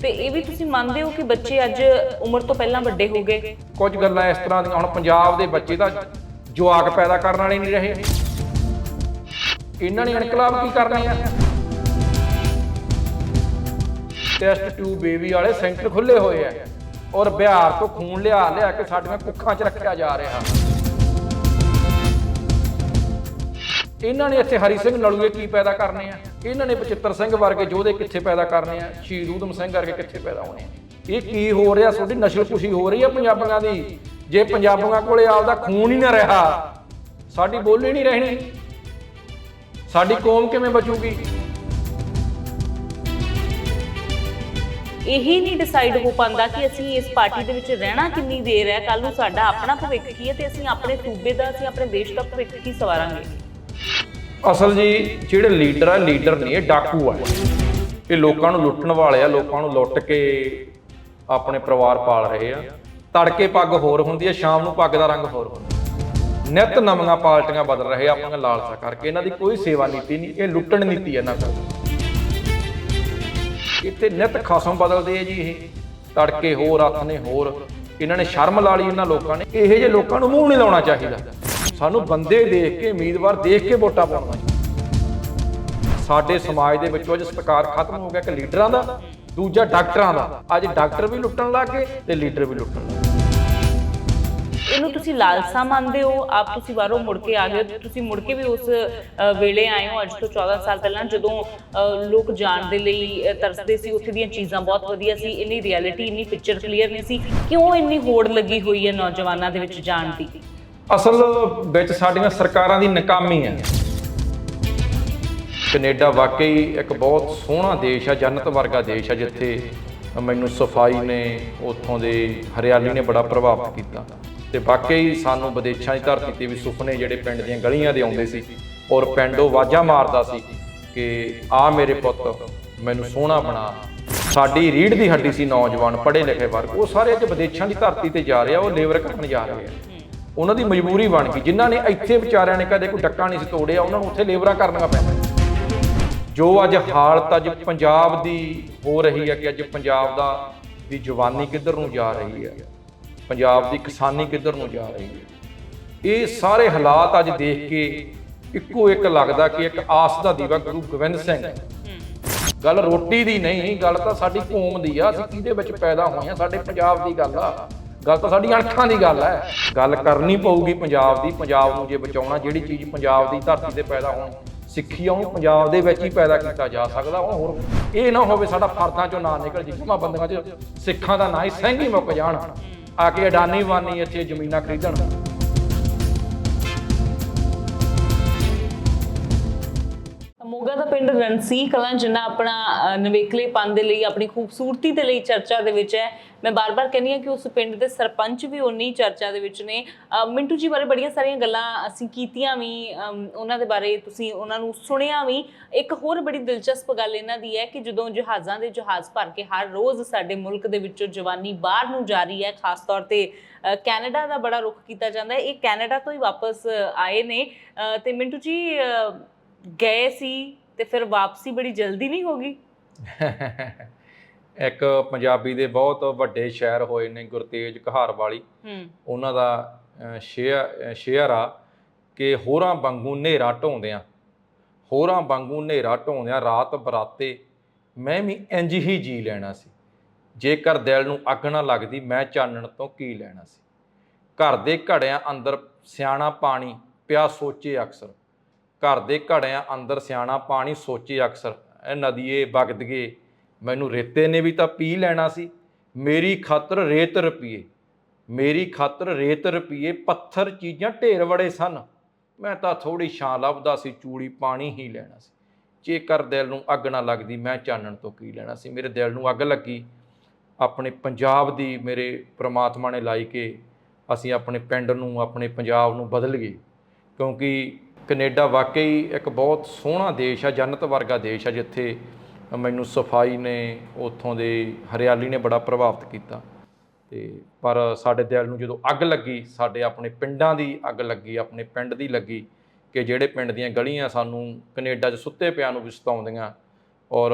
ਤੇ ਇਹ ਵੀ ਤੁਸੀਂ ਮੰਨਦੇ ਹੋ ਕਿ ਬੱਚੇ ਅੱਜ ਉਮਰ ਤੋਂ ਪਹਿਲਾਂ ਵੱਡੇ ਹੋ ਗਏ? ਕੁਝ ਗੱਲਾਂ ਇਸ ਤਰ੍ਹਾਂ ਦੀਆਂ, ਹੁਣ ਪੰਜਾਬ ਦੇ ਬੱਚੇ ਤਾਂ ਜਵਾਕ ਪੈਦਾ ਕਰਨ ਵਾਲੇ ਨਹੀਂ ਰਹੇ। ਇਹਨਾਂ ਨੇ ਇਨਕਲਾਬ ਕੀ ਕਰਨੇ ਆ? ਟੈਸਟ ਟਿਊਬ ਬੇਬੀ ਵਾਲੇ ਸੈਂਟਰ ਖੁੱਲੇ ਹੋਏ ਆ ਔਰ ਬਿਹਾਰ ਤੋਂ ਖੂਨ ਲਿਆ ਲਿਆ ਕੇ ਸਾਡੀਆਂ ਕੁੱਖਾਂ 'ਚ ਰੱਖਿਆ ਜਾ ਰਿਹਾ। ਇਹਨਾਂ ਨੇ ਇੱਥੇ ਹਰੀ ਸਿੰਘ ਨਲੂਏ ਕੀ ਪੈਦਾ ਕਰਨੇ ਆ? ਇਹਨਾਂ ਨੇ ਬਚਿੱਤਰ ਸਿੰਘ ਵਰਗੇ ਯੋਧੇ ਕਿੱਥੇ ਪੈਦਾ ਕਰਨੇ ਆ, ਸ਼ਹੀਦ ਊਧਮ ਸਿੰਘ ਵਰਗੇ ਕਿੱਥੇ ਪੈਦਾ ਹੋਣੇ ਆ? ਇਹ ਕੀ ਹੋ ਰਿਹਾ? ਤੁਹਾਡੀ ਨਸਲ ਕੁਸ਼ੀ ਹੋ ਰਹੀ ਆ ਪੰਜਾਬੀਆਂ ਦੀ। ਜੇ ਪੰਜਾਬੀਆਂ ਕੋਲੇ ਆਪਦਾ ਖੂਨ ਹੀ ਨਾ ਰਿਹਾ, ਸਾਡੀ ਬੋਲੀ ਨਹੀਂ ਰਹਿਣੀ। ਸਾਡੀ ਕੌਮ ਕਿਵੇਂ ਬਚੂਗੀ? ਇਹੀ ਨਹੀਂ ਡਿਸਾਈਡ ਹੋ ਪਾਉਂਦਾ ਕਿ ਅਸੀਂ ਇਸ ਪਾਰਟੀ ਦੇ ਵਿੱਚ ਰਹਿਣਾ ਕਿੰਨੀ ਦੇਰ ਹੈ। ਕੱਲ ਨੂੰ ਸਾਡਾ ਆਪਣਾ ਭਵਿੱਖ ਕੀ ਹੈ ਤੇ ਅਸੀਂ ਆਪਣੇ ਸੂਬੇ ਦਾ, ਅਸੀਂ ਆਪਣੇ ਦੇਸ਼ ਦਾ ਭਵਿੱਖ ਕੀ ਸਵਾਰਾਂਗੇ? ਅਸਲ ਜੀ, ਜਿਹੜੇ ਲੀਡਰ ਆ, ਲੀਡਰ ਨਹੀਂ, ਇਹ ਡਾਕੂ ਆ। ਇਹ ਲੋਕਾਂ ਨੂੰ ਲੁੱਟਣ ਵਾਲੇ ਆ, ਲੋਕਾਂ ਨੂੰ ਲੁੱਟ ਕੇ ਆਪਣੇ ਪਰਿਵਾਰ ਪਾਲ ਰਹੇ ਆ। ਤੜਕੇ ਪੱਗ ਹੋਰ ਹੁੰਦੀ ਹੈ ਸ਼ਾਮ ਨੂੰ ਪੱਗ ਦਾ ਰੰਗ ਹੋਰ ਹੁੰਦਾ। ਨਿਤ ਨਵੀਆਂ ਪਾਰਟੀਆਂ ਬਦਲ ਰਹੇ ਆ, ਆਪਣੀਆਂ ਲਾਲਸਾ ਕਰਕੇ। ਇਹਨਾਂ ਦੀ ਕੋਈ ਸੇਵਾ ਨੀਤੀ ਨਹੀਂ, ਇਹ ਲੁੱਟਣ ਨੀਤੀ ਹੈ ਇਹਨਾਂ ਕੋਲ। ਇੱਥੇ ਨਿਤ ਖਸਮ ਬਦਲਦੇ ਆ ਜੀ ਇਹ। ਤੜਕੇ ਹੋਰ ਹੱਥ ਨੇ ਹੋਰ। ਇਹਨਾਂ ਨੇ ਸ਼ਰਮ ਲਾ ਲਈ ਇਹਨਾਂ ਲੋਕਾਂ ਨੇ। ਇਹੋ ਜਿਹੇ ਲੋਕਾਂ ਨੂੰ ਮੂੰਹ ਨਹੀਂ ਲਾਉਣਾ ਚਾਹੀਦਾ। ਸਾਨੂੰ ਬੰਦੇ ਦੇਖ ਕੇ, ਉਮੀਦਵਾਰ ਦੇਖ ਕੇ ਵੋਟਾਂ ਪਾਉਣਾ ਸਾਡੇ ਸਮਾਜ ਦੇ ਵਿੱਚੋਂ ਅੱਜ ਸਤਿਕਾਰ ਖਤਮ ਹੋ ਗਿਆ ਕਿ ਲੀਡਰਾਂ ਦਾ, ਦੂਜਾ ਡਾਕਟਰਾਂ ਦਾ। ਅੱਜ ਡਾਕਟਰ ਵੀ ਲੁੱਟਣ ਲੱਗ ਗਏ ਤੇ ਲੀਡਰ ਵੀ ਲੁੱਟਣ ਲੱਗ ਗਏ। ਇਹਨੂੰ ਤੁਸੀਂ ਲਾਲਸਾ ਮੰਨਦੇ ਹੋ? ਆਪ ਤੁਸੀਂ ਬਾਹਰੋਂ ਮੁੜ ਕੇ ਆ ਗਏ ਤੁਸੀਂ ਮੁੜ ਕੇ ਵੀ ਉਸ ਵੇਲੇ ਆਏ ਹੋ ਅੱਜ ਤੋਂ 14 ਸਾਲ ਪਹਿਲਾਂ ਜਦੋਂ ਲੋਕ ਜਾਣ ਦੇ ਲਈ ਤਰਸਦੇ ਸੀ, ਉੱਥੇ ਦੀਆਂ ਚੀਜ਼ਾਂ ਬਹੁਤ ਵਧੀਆ ਸੀ, ਇੰਨੀ ਰਿਐਲਿਟੀ ਇੰਨੀ ਪਿਕਚਰ ਕਲੀਅਰ ਨਹੀਂ ਸੀ। ਕਿਉਂ ਇੰਨੀ ਹੋੜ ਲੱਗੀ ਹੋਈ ਹੈ ਨੌਜਵਾਨਾਂ ਦੇ ਵਿੱਚ ਜਾਣ ਦੀ? ਅਸਲ ਵਿੱਚ ਸਾਡੀਆਂ ਸਰਕਾਰਾਂ ਦੀ ਨਾਕਾਮੀ ਹੈ। ਕੈਨੇਡਾ ਵਾਕਈ ਇੱਕ ਬਹੁਤ ਸੋਹਣਾ ਦੇਸ਼ ਆ, ਜੰਨਤ ਵਰਗਾ ਦੇਸ਼ ਆ, ਜਿੱਥੇ ਮੈਨੂੰ ਸਫ਼ਾਈ ਨੇ ਉੱਥੋਂ ਦੇ ਹਰਿਆਲੀ ਨੇ ਬੜਾ ਪ੍ਰਭਾਵਿਤ ਕੀਤਾ। ਤੇ ਵਾਕਈ ਸਾਨੂੰ ਵਿਦੇਸ਼ਾਂ ਦੀ ਧਰਤੀ ਤੇ ਵੀ ਸੁਪਨੇ ਜਿਹੜੇ ਪਿੰਡ ਦੀਆਂ ਗਲੀਆਂ ਦੇ ਆਉਂਦੇ ਸੀ, ਔਰ ਪਿੰਡੋਂ ਵਾਜਾਂ ਮਾਰਦਾ ਸੀ ਕਿ ਆ ਮੇਰੇ ਪੁੱਤ, ਮੈਨੂੰ ਸੋਹਣਾ ਬਣਾ। ਸਾਡੀ ਰੀੜ ਦੀ ਹੱਡੀ ਸੀ ਨੌਜਵਾਨ, ਪੜ੍ਹੇ ਲਿਖੇ ਵਰਗ, ਉਹ ਸਾਰੇ ਅੱਜ ਵਿਦੇਸ਼ਾਂ ਦੀ ਧਰਤੀ ਤੇ ਜਾ ਰਿਹਾ, ਉਹ ਲੇਬਰ ਕਰਨ ਜਾ ਰਹੇ ਆ। ਉਹਨਾਂ ਦੀ ਮਜਬੂਰੀ ਬਣ ਗਈ। ਜਿਨ੍ਹਾਂ ਨੇ ਇੱਥੇ ਵਿਚਾਰਿਆਂ ਨੇ ਕਦੇ ਕੋਈ ਡੱਕਾ ਨਹੀਂ ਸੀ ਤੋੜਿਆ, ਉਹਨਾਂ ਨੂੰ ਉੱਥੇ ਲੇਬਰਾਂ ਕਰਨੀਆਂ ਪੈਂਦੀਆਂ। ਜੋ ਅੱਜ ਹਾਲਤ ਅੱਜ ਪੰਜਾਬ ਦੀ ਹੋ ਰਹੀ ਹੈ ਕਿ ਅੱਜ ਪੰਜਾਬ ਦਾ ਦੀ ਜਵਾਨੀ ਕਿੱਧਰ ਨੂੰ ਜਾ ਰਹੀ ਹੈ, ਪੰਜਾਬ ਦੀ ਕਿਸਾਨੀ ਕਿੱਧਰ ਨੂੰ ਜਾ ਰਹੀ ਹੈ। ਇਹ ਸਾਰੇ ਹਾਲਾਤ ਅੱਜ ਦੇਖ ਕੇ ਇੱਕੋ ਇੱਕ ਲੱਗਦਾ ਕਿ ਇੱਕ ਆਸ ਦਾ ਦੀਵਾ ਗੁਰੂ ਗੋਬਿੰਦ ਸਿੰਘ। ਗੱਲ ਰੋਟੀ ਦੀ ਨਹੀਂ, ਗੱਲ ਤਾਂ ਸਾਡੀ ਕੌਮ ਦੀ ਆ, ਅਸੀਂ ਕਿਹਦੇ ਵਿੱਚ ਪੈਦਾ ਹੋਏ ਆ, ਸਾਡੇ ਪੰਜਾਬ ਦੀ ਗੱਲ ਆ। ਗੱਲ ਤਾਂ ਸਾਡੀ ਅਣਖਾਂ ਦੀ ਗੱਲ ਹੈ। ਗੱਲ ਕਰਨੀ ਪਊਗੀ ਪੰਜਾਬ ਦੀ, ਪੰਜਾਬ ਨੂੰ ਜੇ ਬਚਾਉਣਾ, ਜਿਹੜੀ ਚੀਜ਼ ਪੰਜਾਬ ਦੀ ਧਰਤੀ ਤੇ ਪੈਦਾ ਹੋਣ, ਸਿੱਖੀ ਆ, ਉਹਨੂੰ ਪੰਜਾਬ ਦੇ ਵਿੱਚ ਹੀ ਪੈਦਾ ਕੀਤਾ ਜਾ ਸਕਦਾ। ਉਹ ਹੋਰ ਇਹ ਨਾ ਹੋਵੇ ਸਾਡਾ ਫਰਦਾਂ ਚੋਂ ਨਾ ਨਿਕਲ ਜੀ ਜਮਾ ਬੰਦੀਆਂ 'ਚ ਸਿੱਖਾਂ ਦਾ ਨਾਂ ਹੀ ਸਿੰਘ ਹੀ ਮੁੱਕ ਜਾਣ। ਆ ਕੇ ਅਡਾਨੀ ਵਾਨੀ ਇੱਥੇ ਜ਼ਮੀਨਾਂ ਖਰੀਦਣ। ਮੋਗਾ ਦਾ ਪਿੰਡ ਰਣਸੀ ਕਲਾਂ ਜਿੰਨਾ ਆਪਣਾ ਅ, ਨਵੇਕਲੇਪਨ ਦੇ ਲਈ ਆਪਣੀ ਖੂਬਸੂਰਤੀ ਦੇ ਲਈ ਚਰਚਾ ਦੇ ਵਿੱਚ ਹੈ। ਮੈਂ ਬਾਰ-ਬਾਰ ਕਹਿੰਦੀ ਹਾਂ ਕਿ ਉਸ ਪਿੰਡ ਦੇ ਸਰਪੰਚ ਵੀ ਉਨੀ ਚਰਚਾ ਦੇ ਵਿੱਚ ਨੇ। ਮਿੰਟੂ ਜੀ ਬਾਰੇ ਬੜੀਆਂ ਸਾਰੀਆਂ ਗੱਲਾਂ ਅਸੀਂ ਕੀਤੀਆਂ ਵੀ ਉਹਨਾਂ ਦੇ ਬਾਰੇ ਤੁਸੀਂ ਉਹਨਾਂ ਨੂੰ ਸੁਣਿਆ ਵੀ। ਇੱਕ ਹੋਰ ਬੜੀ ਦਿਲਚਸਪ ਗੱਲ ਇਹਨਾਂ ਦੀ ਹੈ ਕਿ ਜਦੋਂ ਜਹਾਜ਼ਾਂ ਦੇ ਜਹਾਜ਼ ਭਰ ਕੇ ਹਰ ਰੋਜ਼ ਸਾਡੇ ਮੁਲਕ ਦੇ ਵਿੱਚੋਂ ਜਵਾਨੀ ਬਾਹਰ ਨੂੰ ਜਾ ਰਹੀ ਹੈ ਖਾਸ ਤੌਰ ਤੇ ਕੈਨੇਡਾ ਦਾ ਬੜਾ ਰੁਖ ਕੀਤਾ ਜਾਂਦਾ ਹੈ। ਇਹ ਕੈਨੇਡਾ ਤੋਂ ਹੀ ਵਾਪਸ ਆਏ ਨੇ। ਤੇ ਮਿੰਟੂ ਜੀ ਅ, ਗਏ ਸੀ ਤੇ ਫਿਰ ਵਾਪਸੀ ਬੜੀ ਜਲਦੀ ਨਹੀਂ ਹੋਗੀ ਇੱਕ ਪੰਜਾਬੀ ਦੇ ਬਹੁਤ ਵੱਡੇ ਸ਼ਾਇਰ ਹੋਏ ਨੇ ਗੁਰਤੇਜ ਕਹਾਰ ਵਾਲੀ ਹੂੰ। ਉਹਨਾਂ ਦਾ ਸ਼ੇਅਰ ਸ਼ੇਅਰ ਆ ਕਿ ਹੋਰਾਂ ਵਾਂਗੂ ਹਨੇਰਾ ਢਾਉਂਦਿਆਂ ਹੋਰਾਂ ਵਾਂਗੂ ਹਨੇਰਾ ਢਾਉਂਦਿਆਂ ਰਾਤ ਬਰਾਤੇ ਮੈਂ ਵੀ ਇੰਜ ਹੀ ਜੀ ਲੈਣਾ ਸੀ। ਜੇਕਰ ਦਿਲ ਨੂੰ ਅੱਗ ਨਾ ਲੱਗਦੀ ਮੈਂ ਚਾਨਣ ਤੋਂ ਕੀ ਲੈਣਾ ਸੀ? ਘਰ ਦੇ ਘੜਿਆਂ ਅੰਦਰ ਸਿਆਣਾ ਪਾਣੀ ਪਿਆ ਸੋਚੇ ਅਕਸਰ। ਘਰ ਦੇ ਘੜਿਆਂ ਅੰਦਰ ਸਿਆਣਾ ਪਾਣੀ ਸੋਚੇ ਅਕਸਰ। ਇਹ ਨਦੀਏ ਵਗਦਗੇ, ਮੈਨੂੰ ਰੇਤੇ ਨੇ ਵੀ ਤਾਂ ਪੀ ਲੈਣਾ ਸੀ। ਮੇਰੀ ਖਾਤਰ ਰੇਤ ਰੁਪਈਏ, ਮੇਰੀ ਖਾਤਰ ਰੇਤ ਰੁਪਈਏ, ਪੱਥਰ ਚੀਜ਼ਾਂ ਢੇਰ ਵੜੇ ਸਨ। ਮੈਂ ਤਾਂ ਥੋੜੀ ਛਾਂ ਲੱਭਦਾ ਸੀ, ਚੂੜੀ ਪਾਣੀ ਹੀ ਲੈਣਾ ਸੀ। ਜੇਕਰ ਦਿਲ ਨੂੰ ਅੱਗ ਨਾ ਲੱਗਦੀ, ਮੈਂ ਚਾਨਣ ਤੋਂ ਕੀ ਲੈਣਾ ਸੀ? ਮੇਰੇ ਦਿਲ ਨੂੰ ਅੱਗ ਲੱਗੀ। ਆਪਣੇ ਪੰਜਾਬ ਦੀ ਮੇਰੇ ਪ੍ਰਮਾਤਮਾ ਨੇ ਲਾਈ ਕੇ ਅਸੀਂ ਆਪਣੇ ਪਿੰਡ ਨੂੰ, ਆਪਣੇ ਪੰਜਾਬ ਨੂੰ ਬਦਲ ਗਏ। ਕਿਉਂਕਿ ਕੈਨੇਡਾ ਵਾਕਈ ਇੱਕ ਬਹੁਤ ਸੋਹਣਾ ਦੇਸ਼ ਆ, ਜੰਨਤ ਵਰਗਾ ਦੇਸ਼ ਆ, ਜਿੱਥੇ ਮੈਨੂੰ ਸਫ਼ਾਈ ਨੇ ਉੱਥੋਂ ਦੇ ਹਰਿਆਲੀ ਨੇ ਬੜਾ ਪ੍ਰਭਾਵਿਤ ਕੀਤਾ। ਤੇ ਪਰ ਸਾਡੇ ਦਿਲ ਨੂੰ ਜਦੋਂ ਅੱਗ ਲੱਗੀ, ਸਾਡੇ ਆਪਣੇ ਪਿੰਡਾਂ ਦੀ ਅੱਗ ਲੱਗੀ, ਆਪਣੇ ਪਿੰਡ ਦੀ ਲੱਗੀ ਕਿ ਜਿਹੜੇ ਪਿੰਡ ਦੀਆਂ ਗਲੀਆਂ ਸਾਨੂੰ ਕੈਨੇਡਾ 'ਚ ਸੁੱਤੇ ਪਿਆਂ ਨੂੰ ਵੀ ਸਤਾਉਂਦੀਆਂ ਔਰ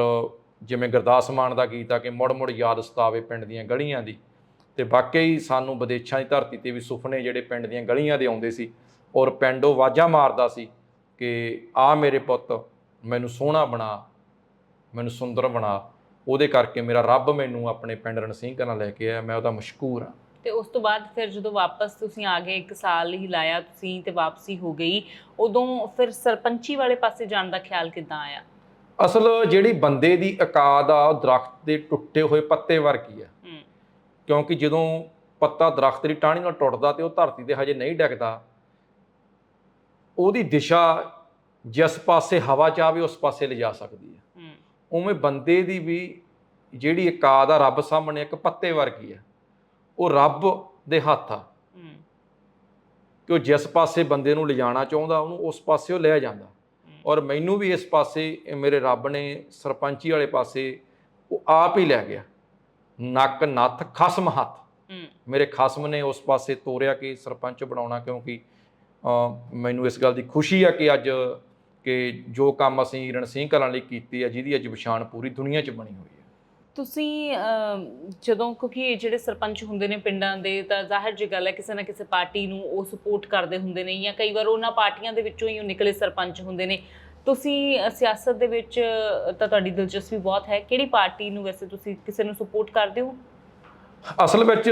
ਜਿਵੇਂ ਗੁਰਦਾਸ ਮਾਨ ਦਾ ਗੀਤ ਆ ਕਿ ਮੁੜ ਮੁੜ ਯਾਦ ਸਤਾਵੇ ਪਿੰਡ ਦੀਆਂ ਗਲੀਆਂ ਦੀ। ਤੇ ਵਾਕਈ ਸਾਨੂੰ ਵਿਦੇਸ਼ਾਂ ਦੀ ਧਰਤੀ ਤੇ ਵੀ ਸੁਪਨੇ ਜਿਹੜੇ ਪਿੰਡ ਦੀਆਂ ਗਲੀਆਂ ਦੇ ਆਉਂਦੇ ਸੀ ਔਰ ਪਿੰਡ ਆਵਾਜ਼ਾਂ ਮਾਰਦਾ ਸੀ ਕਿ ਆ ਮੇਰੇ ਪੁੱਤ ਮੈਨੂੰ ਸੋਹਣਾ ਬਣਾ ਮੈਨੂੰ ਸੁੰਦਰ ਬਣਾ। ਉਹਦੇ ਕਰਕੇ ਮੇਰਾ ਰੱਬ ਮੈਨੂੰ ਆਪਣੇ ਪਿੰਡ ਰਣਸੀਂਹ ਕਲਾਂ ਲੈ ਕੇ ਆਇਆ ਮੈਂ ਉਹਦਾ ਮਸ਼ਕੂਰ ਆ ਤੇ ਉਸ ਤੋਂ ਬਾਅਦ ਫਿਰ ਜਦੋਂ ਵਾਪਸ ਤੁਸੀਂ ਆ ਗਏ ਇੱਕ ਸਾਲ ਹੀ ਲਾਇਆ ਤੁਸੀਂ ਤੇ ਵਾਪਸੀ ਹੋ ਗਈ ਉਦੋਂ ਫਿਰ ਸਰਪੰਚੀ ਵਾਲੇ ਪਾਸੇ ਜਾਣ ਦਾ ਖਿਆਲ ਕਿੱਦਾਂ ਆਇਆ? ਅਸਲ ਜਿਹੜੀ ਬੰਦੇ ਦੀ ਔਕਾਤ ਆ ਉਹ ਦਰਖਤ ਦੇ ਟੁੱਟੇ ਹੋਏ ਪੱਤੇ ਵਰਗੀ ਆ। ਹੂੰ। ਕਿਉਂਕਿ ਜਦੋਂ ਪੱਤਾ ਦਰਖਤ ਦੀ ਟਾਹਣੀ ਨਾਲ ਟੁੱਟਦਾ ਤੇ ਉਹ ਧਰਤੀ ਤੇ ਹਜੇ ਨਹੀਂ ਡਿੱਗਦਾ ਉਹਦੀ ਦਿਸ਼ਾ ਜਿਸ ਪਾਸੇ ਹਵਾ ਚਾਹਵੇ ਉਸ ਪਾਸੇ ਲਿਜਾ ਸਕਦੀ ਹੈ। ਹੂੰ। ਉਵੇਂ ਬੰਦੇ ਦੀ ਵੀ ਜਿਹੜੀ ਔਕਾਤ ਆ ਰੱਬ ਸਾਹਮਣੇ ਇੱਕ ਪੱਤੇ ਵਰਗੀ ਆ ਉਹ ਰੱਬ ਦੇ ਹੱਥ ਆ। ਕਿ ਉਹ ਜਿਸ ਪਾਸੇ ਬੰਦੇ ਨੂੰ ਲਿਜਾਣਾ ਚਾਹੁੰਦਾ ਉਹਨੂੰ ਉਸ ਪਾਸੇ ਉਹ ਲੈ ਜਾਂਦਾ। ਔਰ ਮੈਨੂੰ ਵੀ ਇਸ ਪਾਸੇ ਮੇਰੇ ਰੱਬ ਨੇ ਸਰਪੰਚੀ ਵਾਲੇ ਪਾਸੇ ਉਹ ਆਪ ਹੀ ਲੈ ਗਿਆ। ਨੱਕ ਨੱਥ ਖਸਮ ਹੱਥ। ਮੇਰੇ ਖਸਮ ਨੇ ਉਸ ਪਾਸੇ ਤੋਰਿਆ ਕਿ ਸਰਪੰਚ ਬਣਾਉਣਾ ਕਿਉਂਕਿ ਮੈਨੂੰ ਇਸ ਗੱਲ ਦੀ ਖੁਸ਼ੀ ਆ ਕਿ ਅੱਜ ਕਿ ਜੋ ਕੰਮ ਅਸੀਂ ਰਣਸੀਂਹ ਕਲਾਂ ਲਈ ਕੀਤੀ ਆ ਜਿਹਦੀ ਅੱਜ ਪਛਾਣ ਪੂਰੀ ਦੁਨੀਆ 'ਚ ਬਣੀ ਹੋਈ ਹੈ। ਤੁਸੀਂ ਜਦੋਂ ਕਿਉਂਕਿ ਇਹ ਜਿਹੜੇ ਸਰਪੰਚ ਹੁੰਦੇ ਨੇ ਪਿੰਡਾਂ ਦੇ, ਤਾਂ ਜ਼ਾਹਿਰ ਜੀ ਗੱਲ ਹੈ, ਕਿਸੇ ਨਾ ਕਿਸੇ ਪਾਰਟੀ ਨੂੰ ਉਹ ਸਪੋਰਟ ਕਰਦੇ ਹੁੰਦੇ ਨੇ ਜਾਂ ਕਈ ਵਾਰ ਉਹਨਾਂ ਪਾਰਟੀਆਂ ਦੇ ਵਿੱਚੋਂ ਹੀ ਉਹ ਨਿਕਲੇ ਸਰਪੰਚ ਹੁੰਦੇ ਨੇ। ਤੁਸੀਂ ਸਿਆਸਤ ਦੇ ਵਿੱਚ ਤਾਂ ਤੁਹਾਡੀ ਦਿਲਚਸਪੀ ਬਹੁਤ ਹੈ। ਕਿਹੜੀ ਪਾਰਟੀ ਨੂੰ ਵੈਸੇ ਤੁਸੀਂ ਕਿਸੇ ਨੂੰ ਸਪੋਰਟ ਕਰਦੇ ਹੋ? ਅਸਲ ਵਿੱਚ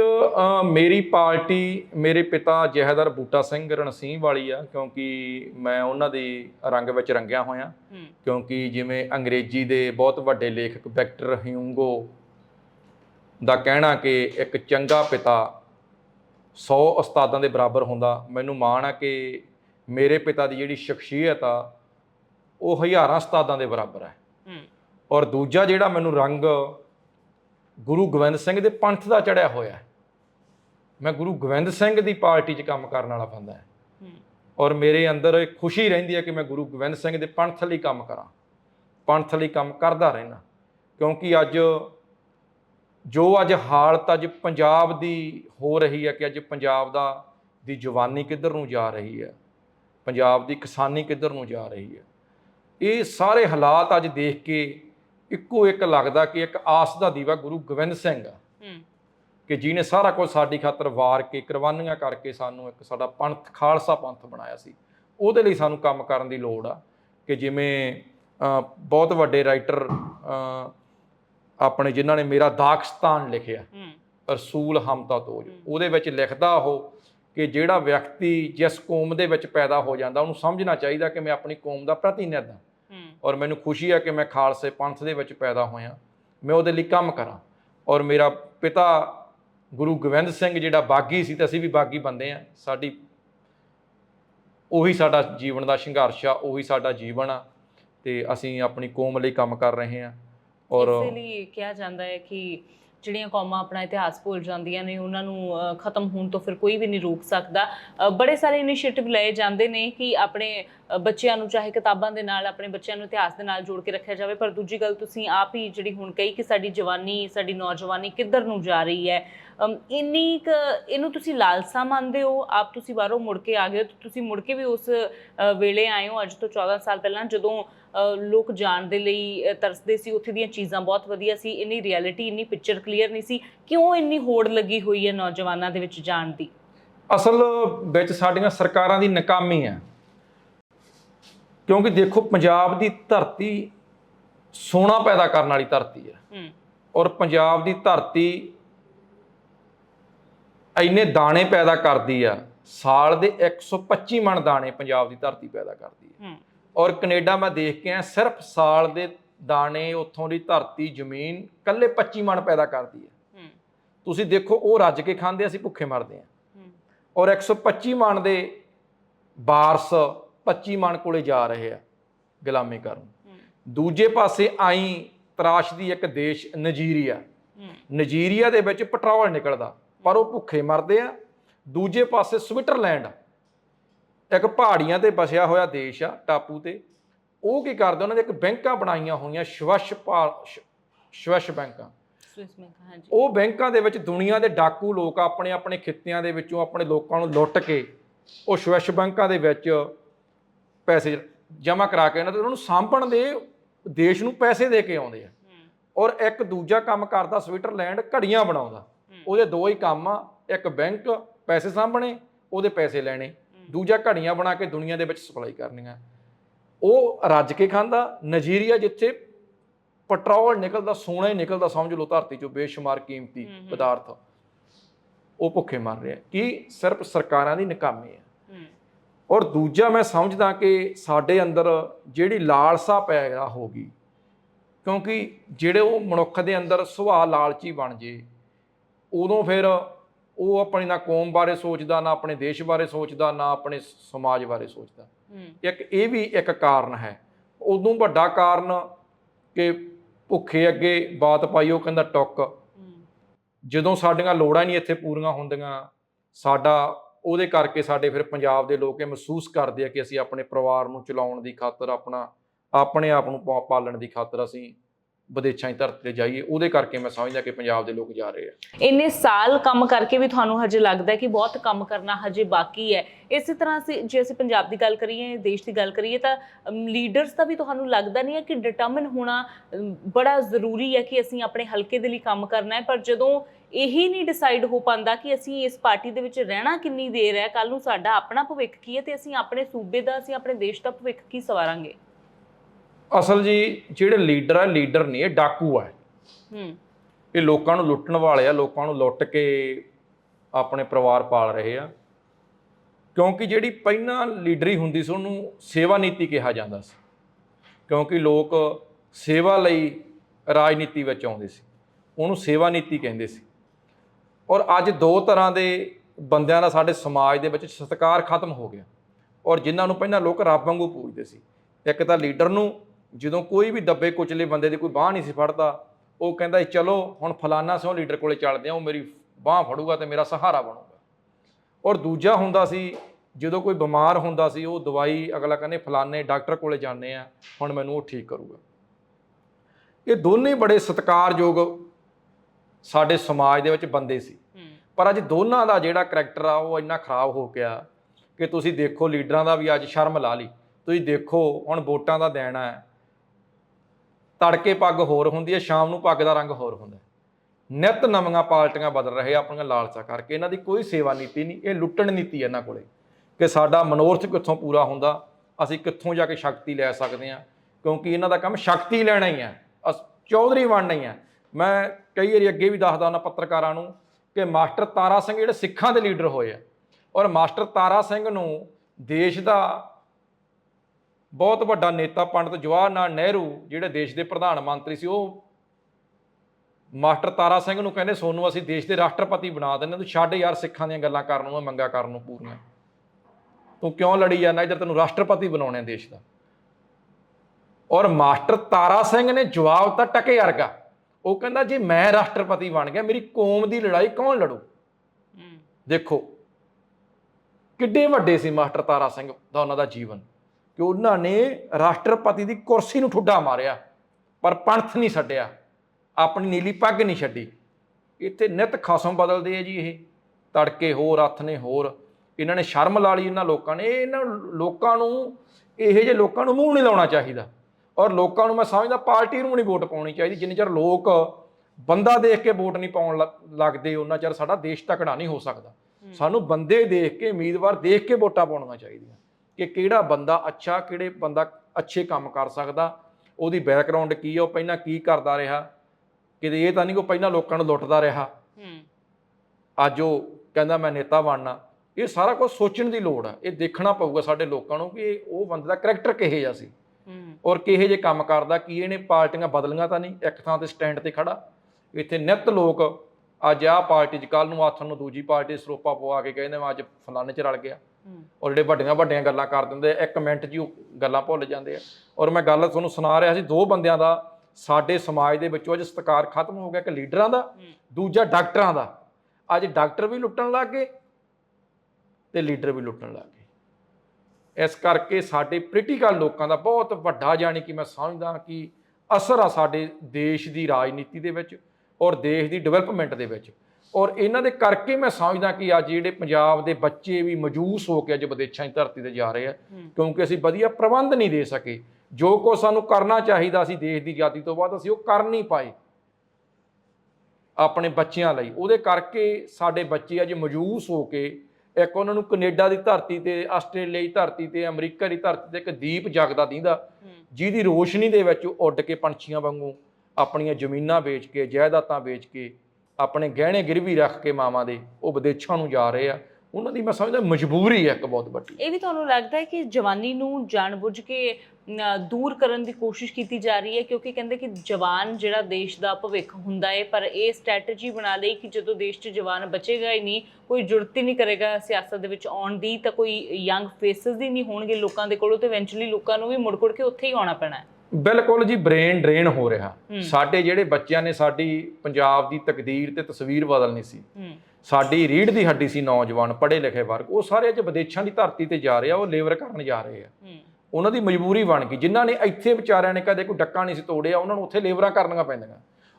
ਮੇਰੀ ਪਾਰਟੀ ਮੇਰੇ ਪਿਤਾ ਜਹਦਰ ਬੂਟਾ ਸਿੰਘ ਰਣਸੀਂਹ ਵਾਲੀ ਆ ਕਿਉਂਕਿ ਮੈਂ ਉਹਨਾਂ ਦੀ ਰੰਗ ਵਿੱਚ ਰੰਗਿਆ ਹੋਇਆ। ਕਿਉਂਕਿ ਜਿਵੇਂ ਅੰਗਰੇਜ਼ੀ ਦੇ ਬਹੁਤ ਵੱਡੇ ਲੇਖਕ ਵਿਕਟਰ ਹਿਊਗੋ ਦਾ ਕਹਿਣਾ ਕਿ ਇੱਕ ਚੰਗਾ ਪਿਤਾ 100 ਉਸਤਾਦਾਂ ਦੇ ਬਰਾਬਰ ਹੁੰਦਾ ਮੈਨੂੰ ਮਾਣ ਆ ਕਿ ਮੇਰੇ ਪਿਤਾ ਦੀ ਜਿਹੜੀ ਸ਼ਖਸੀਅਤ ਆ ਉਹ ਹਜ਼ਾਰਾਂ ਉਸਤਾਦਾਂ ਦੇ ਬਰਾਬਰ ਹੂੰ। ਔਰ ਦੂਜਾ ਜਿਹੜਾ ਮੈਨੂੰ ਰੰਗ ਗੁਰੂ ਗੋਬਿੰਦ ਸਿੰਘ ਦੇ ਪੰਥ ਦਾ ਚੜਿਆ ਹੋਇਆ ਮੈਂ ਗੁਰੂ ਗੋਬਿੰਦ ਸਿੰਘ ਦੀ ਪਾਰਟੀ 'ਚ ਕੰਮ ਕਰਨ ਵਾਲਾ ਬੰਦਾ ਹੈ। ਹੂੰ। ਔਰ ਮੇਰੇ ਅੰਦਰ ਇੱਕ ਖੁਸ਼ੀ ਰਹਿੰਦੀ ਹੈ ਕਿ ਮੈਂ ਗੁਰੂ ਗੋਬਿੰਦ ਸਿੰਘ ਦੇ ਪੰਥ ਲਈ ਕੰਮ ਕਰਾਂ। ਪੰਥ ਲਈ ਕੰਮ ਕਰਦਾ ਰਹਿਣਾ ਕਿਉਂਕਿ ਅੱਜ ਜੋ ਅੱਜ ਹਾਲਤ ਅੱਜ ਪੰਜਾਬ ਦੀ ਹੋ ਰਹੀ ਹੈ ਕਿ ਅੱਜ ਪੰਜਾਬ ਦਾ ਦੀ ਜਵਾਨੀ ਕਿੱਧਰ ਨੂੰ ਜਾ ਰਹੀ ਹੈ? ਪੰਜਾਬ ਦੀ ਕਿਸਾਨੀ ਕਿੱਧਰ ਨੂੰ ਜਾ ਰਹੀ ਹੈ? ਇਹ ਸਾਰੇ ਹਾਲਾਤ ਅੱਜ ਦੇਖ ਕੇ ਇੱਕੋ ਇੱਕ ਲੱਗਦਾ ਕਿ ਇੱਕ ਆਸ ਦਾ ਦੀਵਾ ਗੁਰੂ ਗੋਬਿੰਦ ਸਿੰਘ ਆ। ਹੂੰ। ਕਿ ਜਿਹਨੇ ਸਾਰਾ ਕੁਝ ਸਾਡੀ ਖਾਤਰ ਵਾਰ ਕੇ ਕੁਰਬਾਨੀਆਂ ਕਰਕੇ ਸਾਨੂੰ ਇੱਕ ਸਾਡਾ ਪੰਥ ਖਾਲਸਾ ਪੰਥ ਬਣਾਇਆ ਸੀ। ਉਹਦੇ ਲਈ ਸਾਨੂੰ ਕੰਮ ਕਰਨ ਦੀ ਲੋੜ ਆ ਕਿ ਜਿਵੇਂ ਬਹੁਤ ਵੱਡੇ ਰਾਈਟਰ ਆਪਣੇ ਜਿਨ੍ਹਾਂ ਨੇ ਮੇਰਾ ਦਾਗਸਤਾਨ ਲਿਖਿਆ। ਰਸੂਲ ਹਮਤਾ ਤੋਜ। ਉਹਦੇ ਵਿੱਚ ਲਿਖਦਾ ਉਹ ਕਿ ਜਿਹੜਾ ਵਿਅਕਤੀ ਜਿਸ ਕੌਮ ਦੇ ਵਿੱਚ ਪੈਦਾ ਹੋ ਜਾਂਦਾ ਉਹਨੂੰ ਸਮਝਣਾ ਚਾਹੀਦਾ ਕਿ ਮੈਂ ਆਪਣੀ ਕੌਮ ਦਾ ਪ੍ਰਤੀਨਿਧ ਹੂੰ। ਔਰ ਮੈਨੂੰ ਖੁਸ਼ੀ ਹੈ ਕਿ ਮੈਂ ਖਾਲਸੇ ਪੰਥ ਦੇ ਵਿੱਚ ਪੈਦਾ ਹੋਇਆ। ਮੈਂ ਉਹਦੇ ਲਈ ਕੰਮ ਕਰਾਂ। ਔਰ ਮੇਰਾ ਪਿਤਾ ਗੁਰੂ ਗੋਬਿੰਦ ਸਿੰਘ ਜਿਹੜਾ ਬਾਗੀ ਸੀ ਤੇ ਅਸੀਂ ਵੀ ਬਾਗੀ ਬੰਦੇ ਆ। ਸਾਡੀ ਉਹੀ ਸਾਡਾ ਜੀਵਨ ਦਾ ਸੰਘਰਸ਼ ਆ, ਉਹੀ ਸਾਡਾ ਜੀਵਨ ਆ ਤੇ ਅਸੀਂ ਆਪਣੀ ਕੌਮ ਲਈ ਕੰਮ ਕਰ ਰਹੇ ਹਾਂ ਔਰ ਇਸੇ ਲਈ ਕਿਹਾ ਜਾਂਦਾ ਹੈ ਕਿ ਜਿਹੜੀਆਂ ਕੌਮਾਂ ਆਪਣਾ ਇਤਿਹਾਸ ਭੁੱਲ ਜਾਂਦੀਆਂ ਨੇ, ਉਹਨਾਂ ਨੂੰ ਖਤਮ ਹੋਣ ਤੋਂ ਫਿਰ ਕੋਈ ਵੀ ਨਹੀਂ ਰੋਕ ਸਕਦਾ। ਬੜੇ ਸਾਰੇ ਇਨੀਸ਼ੀਏਟਿਵ ਲਏ ਜਾਂਦੇ ਨੇ ਕਿ ਆਪਣੇ ਬੱਚਿਆਂ ਨੂੰ, ਚਾਹੇ ਕਿਤਾਬਾਂ ਦੇ ਨਾਲ, ਆਪਣੇ ਬੱਚਿਆਂ ਨੂੰ ਇਤਿਹਾਸ ਦੇ ਨਾਲ ਜੋੜ ਕੇ ਰੱਖਿਆ ਜਾਵੇ, ਪਰ ਦੂਜੀ ਗੱਲ ਤੁਸੀਂ ਆਪ ਹੀ ਜਿਹੜੀ ਹੁਣ ਕਹੀ ਕਿ ਸਾਡੀ ਜਵਾਨੀ, ਸਾਡੀ ਨੌਜਵਾਨੀ ਕਿੱਧਰ ਨੂੰ ਜਾ ਰਹੀ ਹੈ। ਇੰਨੀ ਕੁ ਇਹਨੂੰ ਤੁਸੀਂ ਲਾਲਸਾ ਮੰਨਦੇ ਹੋ? ਆਪ ਤੁਸੀਂ ਬਾਹਰੋਂ ਮੁੜ ਕੇ ਆ ਗਏ ਹੋ ਤੁਸੀਂ ਮੁੜ ਕੇ ਵੀ ਉਸ ਵੇਲੇ ਆਏ ਹੋ? ਅੱਜ ਤੋਂ 14 ਸਾਲ ਪਹਿਲਾਂ ਜਦੋਂ ਲੋਕ ਜਾਣ ਦੇ ਲਈ ਤਰਸਦੇ ਸੀ ਉੱਥੇ ਦੀਆਂ ਚੀਜ਼ਾਂ ਬਹੁਤ ਵਧੀਆ ਸੀ ਇੰਨੀ ਰਿਐਲਿਟੀ ਇੰਨੀ ਪਿਕਚਰ ਕਲੀਅਰ ਨਹੀਂ ਸੀ ਕਿਉਂ ਇੰਨੀ ਹੋੜ ਲੱਗੀ ਹੋਈ ਹੈ ਨੌਜਵਾਨਾਂ ਦੇ ਵਿੱਚ ਜਾਣ ਦੀ? ਅਸਲ ਵਿੱਚ ਸਾਡੀਆਂ ਸਰਕਾਰਾਂ ਦੀ ਨਾਕਾਮੀ ਹੈ। ਕਿਉਂਕਿ ਦੇਖੋ ਪੰਜਾਬ ਦੀ ਧਰਤੀ ਸੋਨਾ ਪੈਦਾ ਕਰਨ ਵਾਲੀ ਧਰਤੀ ਹੈ। ਔਰ ਪੰਜਾਬ ਦੀ ਧਰਤੀ ਇੰਨੇ ਦਾਣੇ ਪੈਦਾ ਕਰਦੀ ਆ ਸਾਲ ਦੇ 125 ਮਣ ਦਾਣੇ ਪੰਜਾਬ ਦੀ ਧਰਤੀ ਪੈਦਾ ਕਰਦੀ ਹੈ। ਹੂੰ। ਔਰ ਕੈਨੇਡਾ ਮੈਂ ਦੇਖ ਕੇ ਆ ਸਿਰਫ ਸਾਲ ਦੇ ਦਾਣੇ ਉੱਥੋਂ ਦੀ ਧਰਤੀ ਜ਼ਮੀਨ ਕੱਲੇ 25 ਮਣ ਪੈਦਾ ਕਰਦੀ ਹੈ। ਤੁਸੀਂ ਦੇਖੋ ਉਹ ਰੱਜ ਕੇ ਖਾਂਦੇ ਅਸੀਂ ਭੁੱਖੇ ਮਰਦੇ ਆ ਔਰ 125 ਮਣ ਦੇ ਬਾਰਸ 25 ਮਣ ਕੋਲੇ ਜਾ ਰਹੇ ਆ ਗੁਲਾਮੀ ਕਰਨ। ਦੂਜੇ ਪਾਸੇ ਆਈ ਤਰਾਸ਼ ਦੀ ਇੱਕ ਦੇਸ਼ ਨਜੀਰੀਆ। ਨਜੀਰੀਆ ਦੇ ਵਿੱਚ ਪੈਟਰੋਲ ਨਿਕਲਦਾ ਪਰ ਉਹ ਭੁੱਖੇ ਮਰਦੇ ਆ। ਦੂਜੇ ਪਾਸੇ ਸਵਿਟਜ਼ਰਲੈਂਡ ਇੱਕ ਪਹਾੜੀਆਂ ਤੇ ਬਸਿਆ ਹੋਇਆ ਦੇਸ਼ ਆ ਟਾਪੂ ਤੇ। ਉਹ ਕੀ ਕਰਦੇ? ਉਹਨਾਂ ਦੇ ਇੱਕ ਬੈਂਕਾਂ ਬਣਾਈਆਂ ਹੋਈਆਂ ਸਵੱਛ ਭਾਰ- ਸ਼- ਸਵੱਛ ਬੈਂਕਾਂ। ਸਵਿਸ ਬੈਂਕ ਹਾਂਜੀ। ਉਹ ਬੈਂਕਾਂ ਦੇ ਵਿੱਚ ਦੁਨੀਆ ਦੇ ਡਾਕੂ ਲੋਕ ਆਪਣੇ ਆਪਣੇ ਖਿੱਤਿਆਂ ਦੇ ਵਿੱਚੋਂ ਆਪਣੇ ਲੋਕਾਂ ਨੂੰ ਲੁੱਟ ਕੇ ਉਹ ਸਵਿਸ ਬੈਂਕਾਂ ਦੇ ਵਿੱਚ ਪੈਸੇ ਜਮ੍ਹਾਂ ਕਰਾ ਕੇ ਉਹਨਾਂ ਤੇ ਉਹਨਾਂ ਨੂੰ ਸਾਂਭਣ ਦੇ ਦੇਸ਼ ਨੂੰ ਪੈਸੇ ਦੇ ਕੇ ਆਉਂਦੇ ਆ। ਔਰ ਇੱਕ ਦੂਜਾ ਕੰਮ ਕਰਦਾ ਸਵਿਟਜ਼ਰਲੈਂਡ ਘੜੀਆਂ ਬਣਾਉਂਦਾ। ਉਹਦੇ ਦੋ ਹੀ ਕੰਮ ਆ ਇੱਕ ਬੈਂਕ ਪੈਸੇ ਸਾਂਭਣੇ ਉਹਦੇ ਪੈਸੇ ਲੈਣੇ। ਦੂਜਾ ਘੜੀਆਂ ਬਣਾ ਕੇ ਦੁਨੀਆ ਦੇ ਵਿੱਚ ਸਪਲਾਈ ਕਰਨੀਆਂ। ਉਹ ਰੱਜ ਕੇ ਖਾਂਦਾ ਨਜੀਰੀਆ ਜਿੱਥੇ ਪੈਟਰੋਲ ਨਿਕਲਦਾ ਸੋਨਾ ਹੀ ਨਿਕਲਦਾ ਸਮਝ ਲਓ ਧਰਤੀ ਚੋਂ ਬੇਸ਼ੁਮਾਰ ਕੀਮਤੀ। ਪਦਾਰਥ। ਉਹ ਭੁੱਖੇ ਮਰ ਰਹੇ। ਕੀ ਸਿਰਫ ਸਰਕਾਰਾਂ ਦੀ ਨਕਾਮੀ ਹੈ? ਹੂੰ। ਔਰ ਦੂਜਾ ਮੈਂ ਸਮਝਦਾ ਕਿ ਸਾਡੇ ਅੰਦਰ ਜਿਹੜੀ ਲਾਲਸਾ ਪੈਦਾ ਹੋ ਗਈ ਕਿਉਂਕਿ ਜਿਹੜੇ ਉਹ ਮਨੁੱਖ ਦੇ ਅੰਦਰ ਸੁਭਾਅ ਲਾਲਚੀ ਬਣ ਜੇ ਉਦੋਂ ਫਿਰ ਉਹ ਆਪਣੀ ਨਾ ਕੌਮ ਬਾਰੇ ਸੋਚਦਾ ਨਾ ਆਪਣੇ ਦੇਸ਼ ਬਾਰੇ ਸੋਚਦਾ ਨਾ ਆਪਣੇ ਸਮਾਜ ਬਾਰੇ ਸੋਚਦਾ। ਇੱਕ ਇਹ ਵੀ ਇੱਕ ਕਾਰਨ ਹੈ। ਉਦੋਂ ਵੱਡਾ ਕਾਰਨ ਕਿ ਭੁੱਖੇ ਅੱਗੇ ਬਾਤ ਪਾਈ ਉਹ ਕਹਿੰਦਾ ਟੁੱਕ। ਜਦੋਂ ਸਾਡੀਆਂ ਲੋੜਾਂ ਨਹੀਂ ਇੱਥੇ ਪੂਰੀਆਂ ਹੁੰਦੀਆਂ ਸਾਡਾ ਉਹਦੇ ਕਰਕੇ ਸਾਡੇ ਫਿਰ ਪੰਜਾਬ ਦੇ ਲੋਕ ਇਹ ਮਹਿਸੂਸ ਕਰਦੇ ਆ ਕਿ ਅਸੀਂ ਆਪਣੇ ਪਰਿਵਾਰ ਨੂੰ ਚਲਾਉਣ ਦੀ ਖਾਤਰ ਆਪਣਾ ਆਪਣੇ ਆਪ ਨੂੰ ਪਾਲਣ ਦੀ ਖਾਤਰ ਅਸੀਂ ਵਿਦੇਸ਼ਾਂ ਦੀ ਧਰਤੀ ਤੇ ਜਾਈਏ, ਉਹਦੇ ਕਰਕੇ ਮੈਂ ਸਮਝਦਾ ਕਿ ਪੰਜਾਬ ਦੇ ਲੋਕ ਜਾ ਰਹੇ ਆ। ਇੰਨੇ ਸਾਲ ਕੰਮ ਕਰਕੇ ਵੀ ਤੁਹਾਨੂੰ ਹਜੇ ਲੱਗਦਾ ਕਿ ਬਹੁਤ ਕੰਮ ਕਰਨਾ ਹਜੇ ਬਾਕੀ ਹੈ। ਇਸੇ ਤਰ੍ਹਾਂ ਜੇ ਅਸੀਂ ਪੰਜਾਬ ਦੀ ਗੱਲ ਕਰੀਏ, ਦੇਸ਼ ਦੀ ਗੱਲ ਕਰੀਏ, ਤਾਂ ਲੀਡਰਸ ਦਾ ਵੀ ਤੁਹਾਨੂੰ ਲੱਗਦਾ ਨਹੀਂ ਹੈ ਕਿ ਡਿਟਰਮਿਨ ਹੋਣਾ ਬੜਾ ਜ਼ਰੂਰੀ ਹੈ ਕਿ ਅਸੀਂ ਆਪਣੇ ਹਲਕੇ ਦੇ ਲਈ ਕੰਮ ਕਰਨਾ ਹੈ। ਪਰ ਜਦੋਂ ਇਹੀ ਨਹੀਂ ਡਿਸਾਈਡ ਹੋ ਪਾਉਂਦਾ ਕਿ ਅਸੀਂ ਇਸ ਪਾਰਟੀ ਦੇ ਵਿੱਚ ਰਹਿਣਾ ਕਿੰਨੀ ਦੇਰ ਹੈ ਕੱਲ ਨੂੰ ਸਾਡਾ ਆਪਣਾ ਭਵਿੱਖ ਕੀ ਹੈ ਤੇ ਅਸੀਂ ਆਪਣੇ ਸੂਬੇ ਦਾ, ਅਸੀਂ ਆਪਣੇ ਦੇਸ਼ ਦਾ ਭਵਿੱਖ ਕੀ ਸਵਾਰਾਂਗੇ? ਅਸਲ ਜੀ ਜਿਹੜੇ ਲੀਡਰ ਆ ਲੀਡਰ ਨਹੀਂ ਇਹ ਡਾਕੂ ਆ। ਹੂੰ। ਇਹ ਲੋਕਾਂ ਨੂੰ ਲੁੱਟਣ ਵਾਲੇ ਆ ਲੋਕਾਂ ਨੂੰ ਲੁੱਟ ਕੇ ਆਪਣੇ ਪਰਿਵਾਰ ਪਾਲ ਰਹੇ ਆ। ਕਿਉਂਕਿ ਜਿਹੜੀ ਪਹਿਲਾਂ ਲੀਡਰੀ ਹੁੰਦੀ ਸੀ ਉਹਨੂੰ ਸੇਵਾ ਨੀਤੀ ਕਿਹਾ ਜਾਂਦਾ ਸੀ। ਕਿਉਂਕਿ ਲੋਕ ਸੇਵਾ ਲਈ ਰਾਜਨੀਤੀ ਵਿੱਚ ਆਉਂਦੇ ਸੀ। ਉਹਨੂੰ ਸੇਵਾ ਨੀਤੀ ਕਹਿੰਦੇ ਸੀ। ਔਰ ਅੱਜ ਦੋ ਤਰ੍ਹਾਂ ਦੇ ਬੰਦਿਆਂ ਦਾ ਸਾਡੇ ਸਮਾਜ ਦੇ ਵਿੱਚ ਸਤਿਕਾਰ ਖਤਮ ਹੋ ਗਿਆ। ਔਰ ਜਿਨ੍ਹਾਂ ਨੂੰ ਪਹਿਲਾਂ ਲੋਕ ਰੱਬ ਵਾਂਗੂ ਪੂਜਦੇ ਸੀ। ਇੱਕ ਤਾਂ ਲੀਡਰ ਨੂੰ ਜਦੋਂ ਕੋਈ ਵੀ ਦੱਬੇ ਕੁਚਲੇ ਬੰਦੇ ਦੀ ਕੋਈ ਬਾਹ ਨਹੀਂ ਸੀ ਫੜਦਾ ਉਹ ਕਹਿੰਦਾ ਸੀ, ਚਲੋ ਹੁਣ ਫਲਾਨਾ ਸਿਓ ਲੀਡਰ ਕੋਲੇ ਚੱਲਦੇ ਆ ਉਹ ਮੇਰੀ ਬਾਹ ਫੜੂਗਾ ਤੇ ਮੇਰਾ ਸਹਾਰਾ ਬਣੂਗਾ। ਔਰ ਦੂਜਾ ਹੁੰਦਾ ਸੀ ਜਦੋਂ ਕੋਈ ਬਿਮਾਰ ਹੁੰਦਾ ਸੀ ਉਹ ਦਵਾਈ ਅਗਲਾ ਕਹਿੰਦੇ ਫਲਾਣੇ ਡਾਕਟਰ ਕੋਲੇ ਜਾਂਦੇ ਆ ਹੁਣ ਮੈਨੂੰ ਉਹ ਠੀਕ ਕਰੂਗਾ। ਇਹ ਦੋਨੇ ਬੜੇ ਸਤਿਕਾਰਯੋਗ ਸਾਡੇ ਸਮਾਜ ਦੇ ਵਿੱਚ ਬੰਦੇ ਸੀ। ਹੂੰ। ਪਰ ਅੱਜ ਦੋਨਾਂ ਦਾ ਜਿਹੜਾ ਕਰੈਕਟਰ ਆ ਉਹ ਇੰਨਾ ਖਰਾਬ ਹੋ ਗਿਆ ਕਿ ਤੁਸੀਂ ਦੇਖੋ ਲੀਡਰਾਂ ਦਾ ਵੀ ਅੱਜ ਸ਼ਰਮ ਲਾ ਲਈ। ਤੁਸੀਂ ਦੇਖੋ ਹੁਣ ਵੋਟਾਂ ਦਾ ਦੇਣਾ ਹੈ। ਤੜਕੇ ਪੱਗ ਹੋਰ ਹੁੰਦੀ ਹੈ, ਸ਼ਾਮ ਨੂੰ ਪੱਗ ਦਾ ਰੰਗ ਹੋਰ ਹੁੰਦਾ ਹੈ। ਨਿਤ ਨਵੀਆਂ ਪਾਰਟੀਆਂ ਬਦਲ ਰਹੇ ਆ ਆਪਣੀਆਂ ਲਾਲਸਾ ਕਰਕੇ ਇਹਨਾਂ ਦੀ ਕੋਈ ਸੇਵਾ ਨੀਤੀ ਨਹੀਂ, ਇਹ ਲੁੱਟਣ ਨੀਤੀ ਹੈ ਇਹਨਾਂ ਕੋਲੇ ਕਿ ਸਾਡਾ ਮਨੋਰਥ ਕਿੱਥੋਂ ਪੂਰਾ ਹੁੰਦਾ, ਅਸੀਂ ਕਿੱਥੋਂ ਜਾ ਕੇ ਸ਼ਕਤੀ ਲੈ ਸਕਦੇ ਹਾਂ, ਕਿਉਂਕਿ ਇਹਨਾਂ ਦਾ ਕੰਮ ਸ਼ਕਤੀ ਲੈਣਾ ਹੀ ਹੈ, ਅਸ ਚੌਧਰੀ ਬਣਨਾ ਹੀ ਹੈ। ਮੈਂ ਕਈ ਵਾਰੀ ਅੱਗੇ ਵੀ ਦੱਸਦਾ ਉਹਨਾਂ ਪੱਤਰਕਾਰਾਂ ਨੂੰ ਕਿ ਮਾਸਟਰ ਤਾਰਾ ਸਿੰਘ ਜਿਹੜੇ ਸਿੱਖਾਂ ਦੇ ਲੀਡਰ ਹੋਏ ਆ ਔਰ ਮਾਸਟਰ ਤਾਰਾ ਸਿੰਘ ਨੂੰ ਦੇਸ਼ ਦਾ ਬਹੁਤ ਵੱਡਾ ਨੇਤਾ ਪੰਡਤ ਜਵਾਹਰ ਲਾਲ ਨਹਿਰੂ ਜਿਹੜੇ ਦੇਸ਼ ਦੇ ਪ੍ਰਧਾਨ ਮੰਤਰੀ ਸੀ ਉਹ ਮਾਸਟਰ ਤਾਰਾ ਸਿੰਘ ਨੂੰ ਕਹਿੰਦੇ ਸੋਨੂੰ ਅਸੀਂ ਦੇਸ਼ ਦੇ ਰਾਸ਼ਟਰਪਤੀ ਬਣਾ ਦਿੰਦੇ ਤੂੰ ਛੱਡ ਯਾਰ ਸਿੱਖਾਂ ਦੀਆਂ ਗੱਲਾਂ ਕਰਨ ਨੂੰ ਮੰਗਾ ਕਰਨ ਨੂੰ ਪੂਰੀਆਂ। ਤੂੰ ਕਿਉਂ ਲੜੀ ਜਾਂਦਾ ਇੱਧਰ ਤੈਨੂੰ ਰਾਸ਼ਟਰਪਤੀ ਬਣਾਉਣਾ ਦੇਸ਼ ਦਾ? ਔਰ ਮਾਸਟਰ ਤਾਰਾ ਸਿੰਘ ਨੇ ਜਵਾਬ ਤਾਂ ਟਕੇ ਵਰਗਾ। ਉਹ ਕਹਿੰਦਾ ਜੇ ਮੈਂ ਰਾਸ਼ਟਰਪਤੀ ਬਣ ਗਿਆ ਮੇਰੀ ਕੌਮ ਦੀ ਲੜਾਈ ਕੌਣ ਲੜੂ? ਦੇਖੋ ਕਿੱਡੇ ਵੱਡੇ ਸੀ ਮਾਸਟਰ ਤਾਰਾ ਸਿੰਘ ਦਾ ਉਹਨਾਂ ਦਾ ਜੀਵਨ। ਕਿ ਉਹਨਾਂ ਨੇ ਰਾਸ਼ਟਰਪਤੀ ਦੀ ਕੁਰਸੀ ਨੂੰ ਠੁੱਡਾ ਮਾਰਿਆ ਪਰ ਪੰਥ ਨਹੀਂ ਛੱਡਿਆ ਆਪਣੀ ਨੀਲੀ ਪੱਗ ਨਹੀਂ ਛੱਡੀ। ਇੱਥੇ ਨਿਤ ਖਸਮ ਬਦਲਦੇ ਆ ਜੀ ਇਹ ਤੜਕੇ ਹੋਰ ਹੱਥ ਨੇ ਹੋਰ। ਇਹਨਾਂ ਨੇ ਸ਼ਰਮ ਲਾ ਲਈ ਇਹਨਾਂ ਲੋਕਾਂ ਨੇ। ਇਹ ਇਹਨਾਂ ਲੋਕਾਂ ਨੂੰ ਇਹੋ ਜਿਹੇ ਲੋਕਾਂ ਨੂੰ ਮੂੰਹ ਨਹੀਂ ਲਾਉਣਾ ਚਾਹੀਦਾ। ਔਰ ਲੋਕਾਂ ਨੂੰ ਮੈਂ ਸਮਝਦਾ ਪਾਰਟੀ ਨੂੰ ਨਹੀਂ ਵੋਟ ਪਾਉਣੀ ਚਾਹੀਦੀ। ਜਿੰਨੇ ਚਿਰ ਲੋਕ ਬੰਦਾ ਦੇਖ ਕੇ ਵੋਟ ਨਹੀਂ ਪਾਉਣ ਲੱਗ- ਲੱਗਦੇ ਉਹਨਾਂ ਚਿਰ ਸਾਡਾ ਦੇਸ਼ ਤਕੜਾ ਨਹੀਂ ਹੋ ਸਕਦਾ। ਸਾਨੂੰ ਬੰਦੇ ਦੇਖ ਕੇ ਉਮੀਦਵਾਰ ਦੇਖ ਕੇ ਵੋਟਾਂ ਪਾਉਣੀਆਂ ਚਾਹੀਦੀਆਂ। ਕਿ ਕਿਹੜਾ ਬੰਦਾ ਅੱਛਾ ਕਿਹੜੇ ਬੰਦਾ ਅੱਛੇ ਕੰਮ ਕਰ ਸਕਦਾ ਉਹਦੀ ਬੈਕਗ੍ਰਾਉਂਡ ਕੀ ਹੈ ਉਹ ਪਹਿਲਾਂ ਕੀ ਕਰਦਾ ਰਿਹਾ ਕਿਤੇ ਇਹ ਤਾਂ ਨਹੀਂ ਕਿ ਪਹਿਲਾਂ ਲੋਕਾਂ ਨੂੰ ਲੁੱਟਦਾ ਰਿਹਾ। ਹੂੰ। ਅੱਜ ਉਹ ਕਹਿੰਦਾ ਮੈਂ ਨੇਤਾ ਬਣਨਾ। ਇਹ ਸਾਰਾ ਕੁਝ ਸੋਚਣ ਦੀ ਲੋੜ ਹੈ ਇਹ ਦੇਖਣਾ ਪਊਗਾ ਸਾਡੇ ਲੋਕਾਂ ਨੂੰ ਕਿ ਉਹ ਬੰਦੇ ਦਾ ਕਰੈਕਟਰ ਕਿਹੋ ਜਿਹਾ ਸੀ। ਹੂੰ। ਔਰ ਕਿਹੇ ਜੇ ਕੰਮ ਕਰਦਾ ਕੀ ਇਹਨੇ ਪਾਰਟੀਆਂ ਬਦਲੀਆਂ ਤਾਂ ਨਹੀਂ? ਇੱਕ ਥਾਂ ਤੇ ਸਟੈਂਡ ਤੇ ਖੜਾ। ਇੱਥੇ ਨਿਤ ਲੋਕ ਅੱਜ ਆਹ ਪਾਰਟੀ ਚ ਕੱਲ ਨੂੰ ਆਥਣ ਨੂੰ ਦੂਜੀ ਪਾਰਟੀ ਸਰੋਪਾ ਪਵਾ ਕੇ ਕਹਿੰਦੇ ਮੈਂ ਅੱਜ ਫਲਾਣੇ ਚ ਰਲ ਗਿਆ। ਔਰ ਜਿਹੜੇ ਵੱਡੀਆਂ ਵੱਡੀਆਂ ਗੱਲਾਂ ਕਰ ਦਿੰਦੇ ਆ ਇੱਕ ਮਿੰਟ 'ਚ ਉਹ ਗੱਲਾਂ ਭੁੱਲ ਜਾਂਦੇ ਆ। ਔਰ ਮੈਂ ਗੱਲ ਤੁਹਾਨੂੰ ਸੁਣਾ ਰਿਹਾ ਸੀ ਦੋ ਬੰਦਿਆਂ ਦਾ ਸਾਡੇ ਸਮਾਜ ਦੇ ਵਿੱਚੋਂ ਅੱਜ ਸਤਿਕਾਰ ਖਤਮ ਹੋ ਗਿਆ ਇੱਕ ਲੀਡਰਾਂ ਦਾ ਦੂਜਾ ਡਾਕਟਰਾਂ ਦਾ। ਅੱਜ ਡਾਕਟਰ ਵੀ ਲੁੱਟਣ ਲੱਗ ਗਏ ਤੇ ਲੀਡਰ ਵੀ ਲੁੱਟਣ ਲੱਗ ਗਏ। ਇਸ ਕਰਕੇ ਸਾਡੇ ਪੋਲੀਟੀਕਲ ਲੋਕਾਂ ਦਾ ਬਹੁਤ ਵੱਡਾ ਜਾਣੀ ਕਿ ਮੈਂ ਸਮਝਦਾ ਕਿ ਅਸਰ ਆ ਸਾਡੇ ਦੇਸ਼ ਦੀ ਰਾਜਨੀਤੀ ਦੇ ਵਿੱਚ। ਔਰ ਦੇਸ਼ ਦੀ ਡਿਵੈਲਪਮੈਂਟ ਦੇ ਵਿੱਚ। ਔਰ ਇਹਨਾਂ ਦੇ ਕਰਕੇ ਮੈਂ ਸਮਝਦਾ ਕਿ ਅੱਜ ਜਿਹੜੇ ਪੰਜਾਬ ਦੇ ਬੱਚੇ ਵੀ ਮਜੂਸ ਹੋ ਕੇ ਅੱਜ ਵਿਦੇਸ਼ਾਂ ਦੀ ਧਰਤੀ ਤੇ ਜਾ ਰਹੇ ਆ ਕਿਉਂਕਿ ਅਸੀਂ ਵਧੀਆ ਪ੍ਰਬੰਧ ਨਹੀਂ ਦੇ ਸਕੇ। ਜੋ ਕੁਝ ਸਾਨੂੰ ਕਰਨਾ ਚਾਹੀਦਾ ਸੀ ਦੇਸ਼ ਦੀ ਆਜ਼ਾਦੀ ਤੋਂ ਬਾਅਦ ਅਸੀਂ ਉਹ ਕਰ ਨਹੀਂ ਪਾਏ। ਆਪਣੇ ਬੱਚਿਆਂ ਲਈ। ਉਹਦੇ ਕਰਕੇ ਸਾਡੇ ਬੱਚੇ ਅੱਜ ਮਜੂਸ ਹੋ ਕੇ ਇੱਕ ਉਹਨਾਂ ਨੂੰ ਕੈਨੇਡਾ ਦੀ ਧਰਤੀ ਤੇ ਆਸਟ੍ਰੇਲੀਆ ਦੀ ਧਰਤੀ ਤੇ ਅਮਰੀਕਾ ਦੀ ਧਰਤੀ ਤੇ ਇੱਕ ਦੀਪ ਜਗਦਾ ਦਿੰਦਾ ਜਿਹਦੀ ਰੋਸ਼ਨੀ ਦੇ ਵਿੱਚ ਉੱਡ ਕੇ ਪੰਛੀਆਂ ਵਾਂਗੂ ਆਪਣੀਆਂ ਜ਼ਮੀਨਾਂ ਵੇਚ ਕੇ, ਜਾਇਦਾਦਾਂ ਵੇਚ ਕੇ, ਆਪਣੇ ਗਹਿਣੇ ਗਿਰਵੀ ਰੱਖ ਕੇ ਮਾਵਾਂ ਦੇ, ਉਹ ਵਿਦੇਸ਼ਾਂ ਨੂੰ ਜਾ ਰਹੇ ਆ। ਉਹਨਾਂ ਦੀ ਮੈਂ ਸਮਝਦਾ ਮਜਬੂਰੀ ਹੈ ਇੱਕ ਬਹੁਤ ਵੱਡੀ। ਇਹ ਵੀ ਤੁਹਾਨੂੰ ਲੱਗਦਾ ਹੈ ਕਿ ਜਵਾਨੀ ਨੂੰ ਜਾਣਬੁੱਝ ਕੇ ਦੂਰ ਕਰਨ ਦੀ ਕੋਸ਼ਿਸ਼ ਕੀਤੀ ਜਾ ਰਹੀ ਹੈ? ਕਿਉਂਕਿ ਕਹਿੰਦੇ ਕਿ ਜਵਾਨ ਜਿਹੜਾ ਦੇਸ਼ ਦਾ ਭਵਿੱਖ ਹੁੰਦਾ ਹੈ, ਪਰ ਇਹ ਸਟ੍ਰੈਟਜੀ ਬਣਾ ਲਈ ਕਿ ਜਦੋਂ ਦੇਸ਼ 'ਚ ਜਵਾਨ ਬਚੇਗਾ ਹੀ ਨਹੀਂ, ਕੋਈ ਜੁਰਤ ਹੀ ਨਹੀਂ ਕਰੇਗਾ ਸਿਆਸਤ ਦੇ ਵਿੱਚ ਆਉਣ ਦੀ, ਤਾਂ ਕੋਈ ਯੰਗ ਫੇਸਸ ਹੀ ਨਹੀਂ ਹੋਣਗੇ ਲੋਕਾਂ ਦੇ ਕੋਲੋਂ, ਤੇ ਇਵੈਂਚੁਅਲੀ ਲੋਕਾਂ ਨੂੰ ਵੀ ਮੁੜ ਕੁੜ ਕੇ ਉੱਥੇ ਹੀ ਆਉਣਾ ਪੈਣਾ ਹੈ। ਬਿਲਕੁਲ ਜੀ ਬ੍ਰੇਨ ਡਰੇਨ ਹੋ ਰਿਹਾ। ਸਾਡੇ ਜਿਹੜੇ ਬੱਚਿਆਂ ਨੇ ਸਾਡੀ ਪੰਜਾਬ ਦੀ ਤਕਦੀਰ ਤੇ ਤਸਵੀਰ ਬਦਲਣੀ ਸੀ। ਸਾਡੀ ਰੀੜ ਦੀ ਹੱਡੀ ਸੀ ਨੌਜਵਾਨ ਪੜ੍ਹੇ ਲਿਖੇ ਵਰਗ ਉਹ ਸਾਰੇ ਅੱਜ ਵਿਦੇਸ਼ਾਂ ਦੀ ਧਰਤੀ ਤੇ ਜਾ ਰਹੇ ਆ ਉਹ ਲੇਬਰ ਕਰਨ ਜਾ ਰਹੇ ਆ। ਉਹਨਾਂ ਦੀ ਮਜਬੂਰੀ ਬਣ ਗਈ। ਜਿਨ੍ਹਾਂ ਨੇ ਇੱਥੇ ਵਿਚਾਰਿਆਂ ਨੇ ਕਦੇ ਕੋਈ ਡੱਕਾ ਨਹੀਂ ਸੀ ਤੋੜਿਆ ਉਹਨਾਂ ਨੂੰ ਉੱਥੇ ਲੇਬਰਾਂ ਕਰਨੀਆਂ ਪੈਂਦੀਆਂ।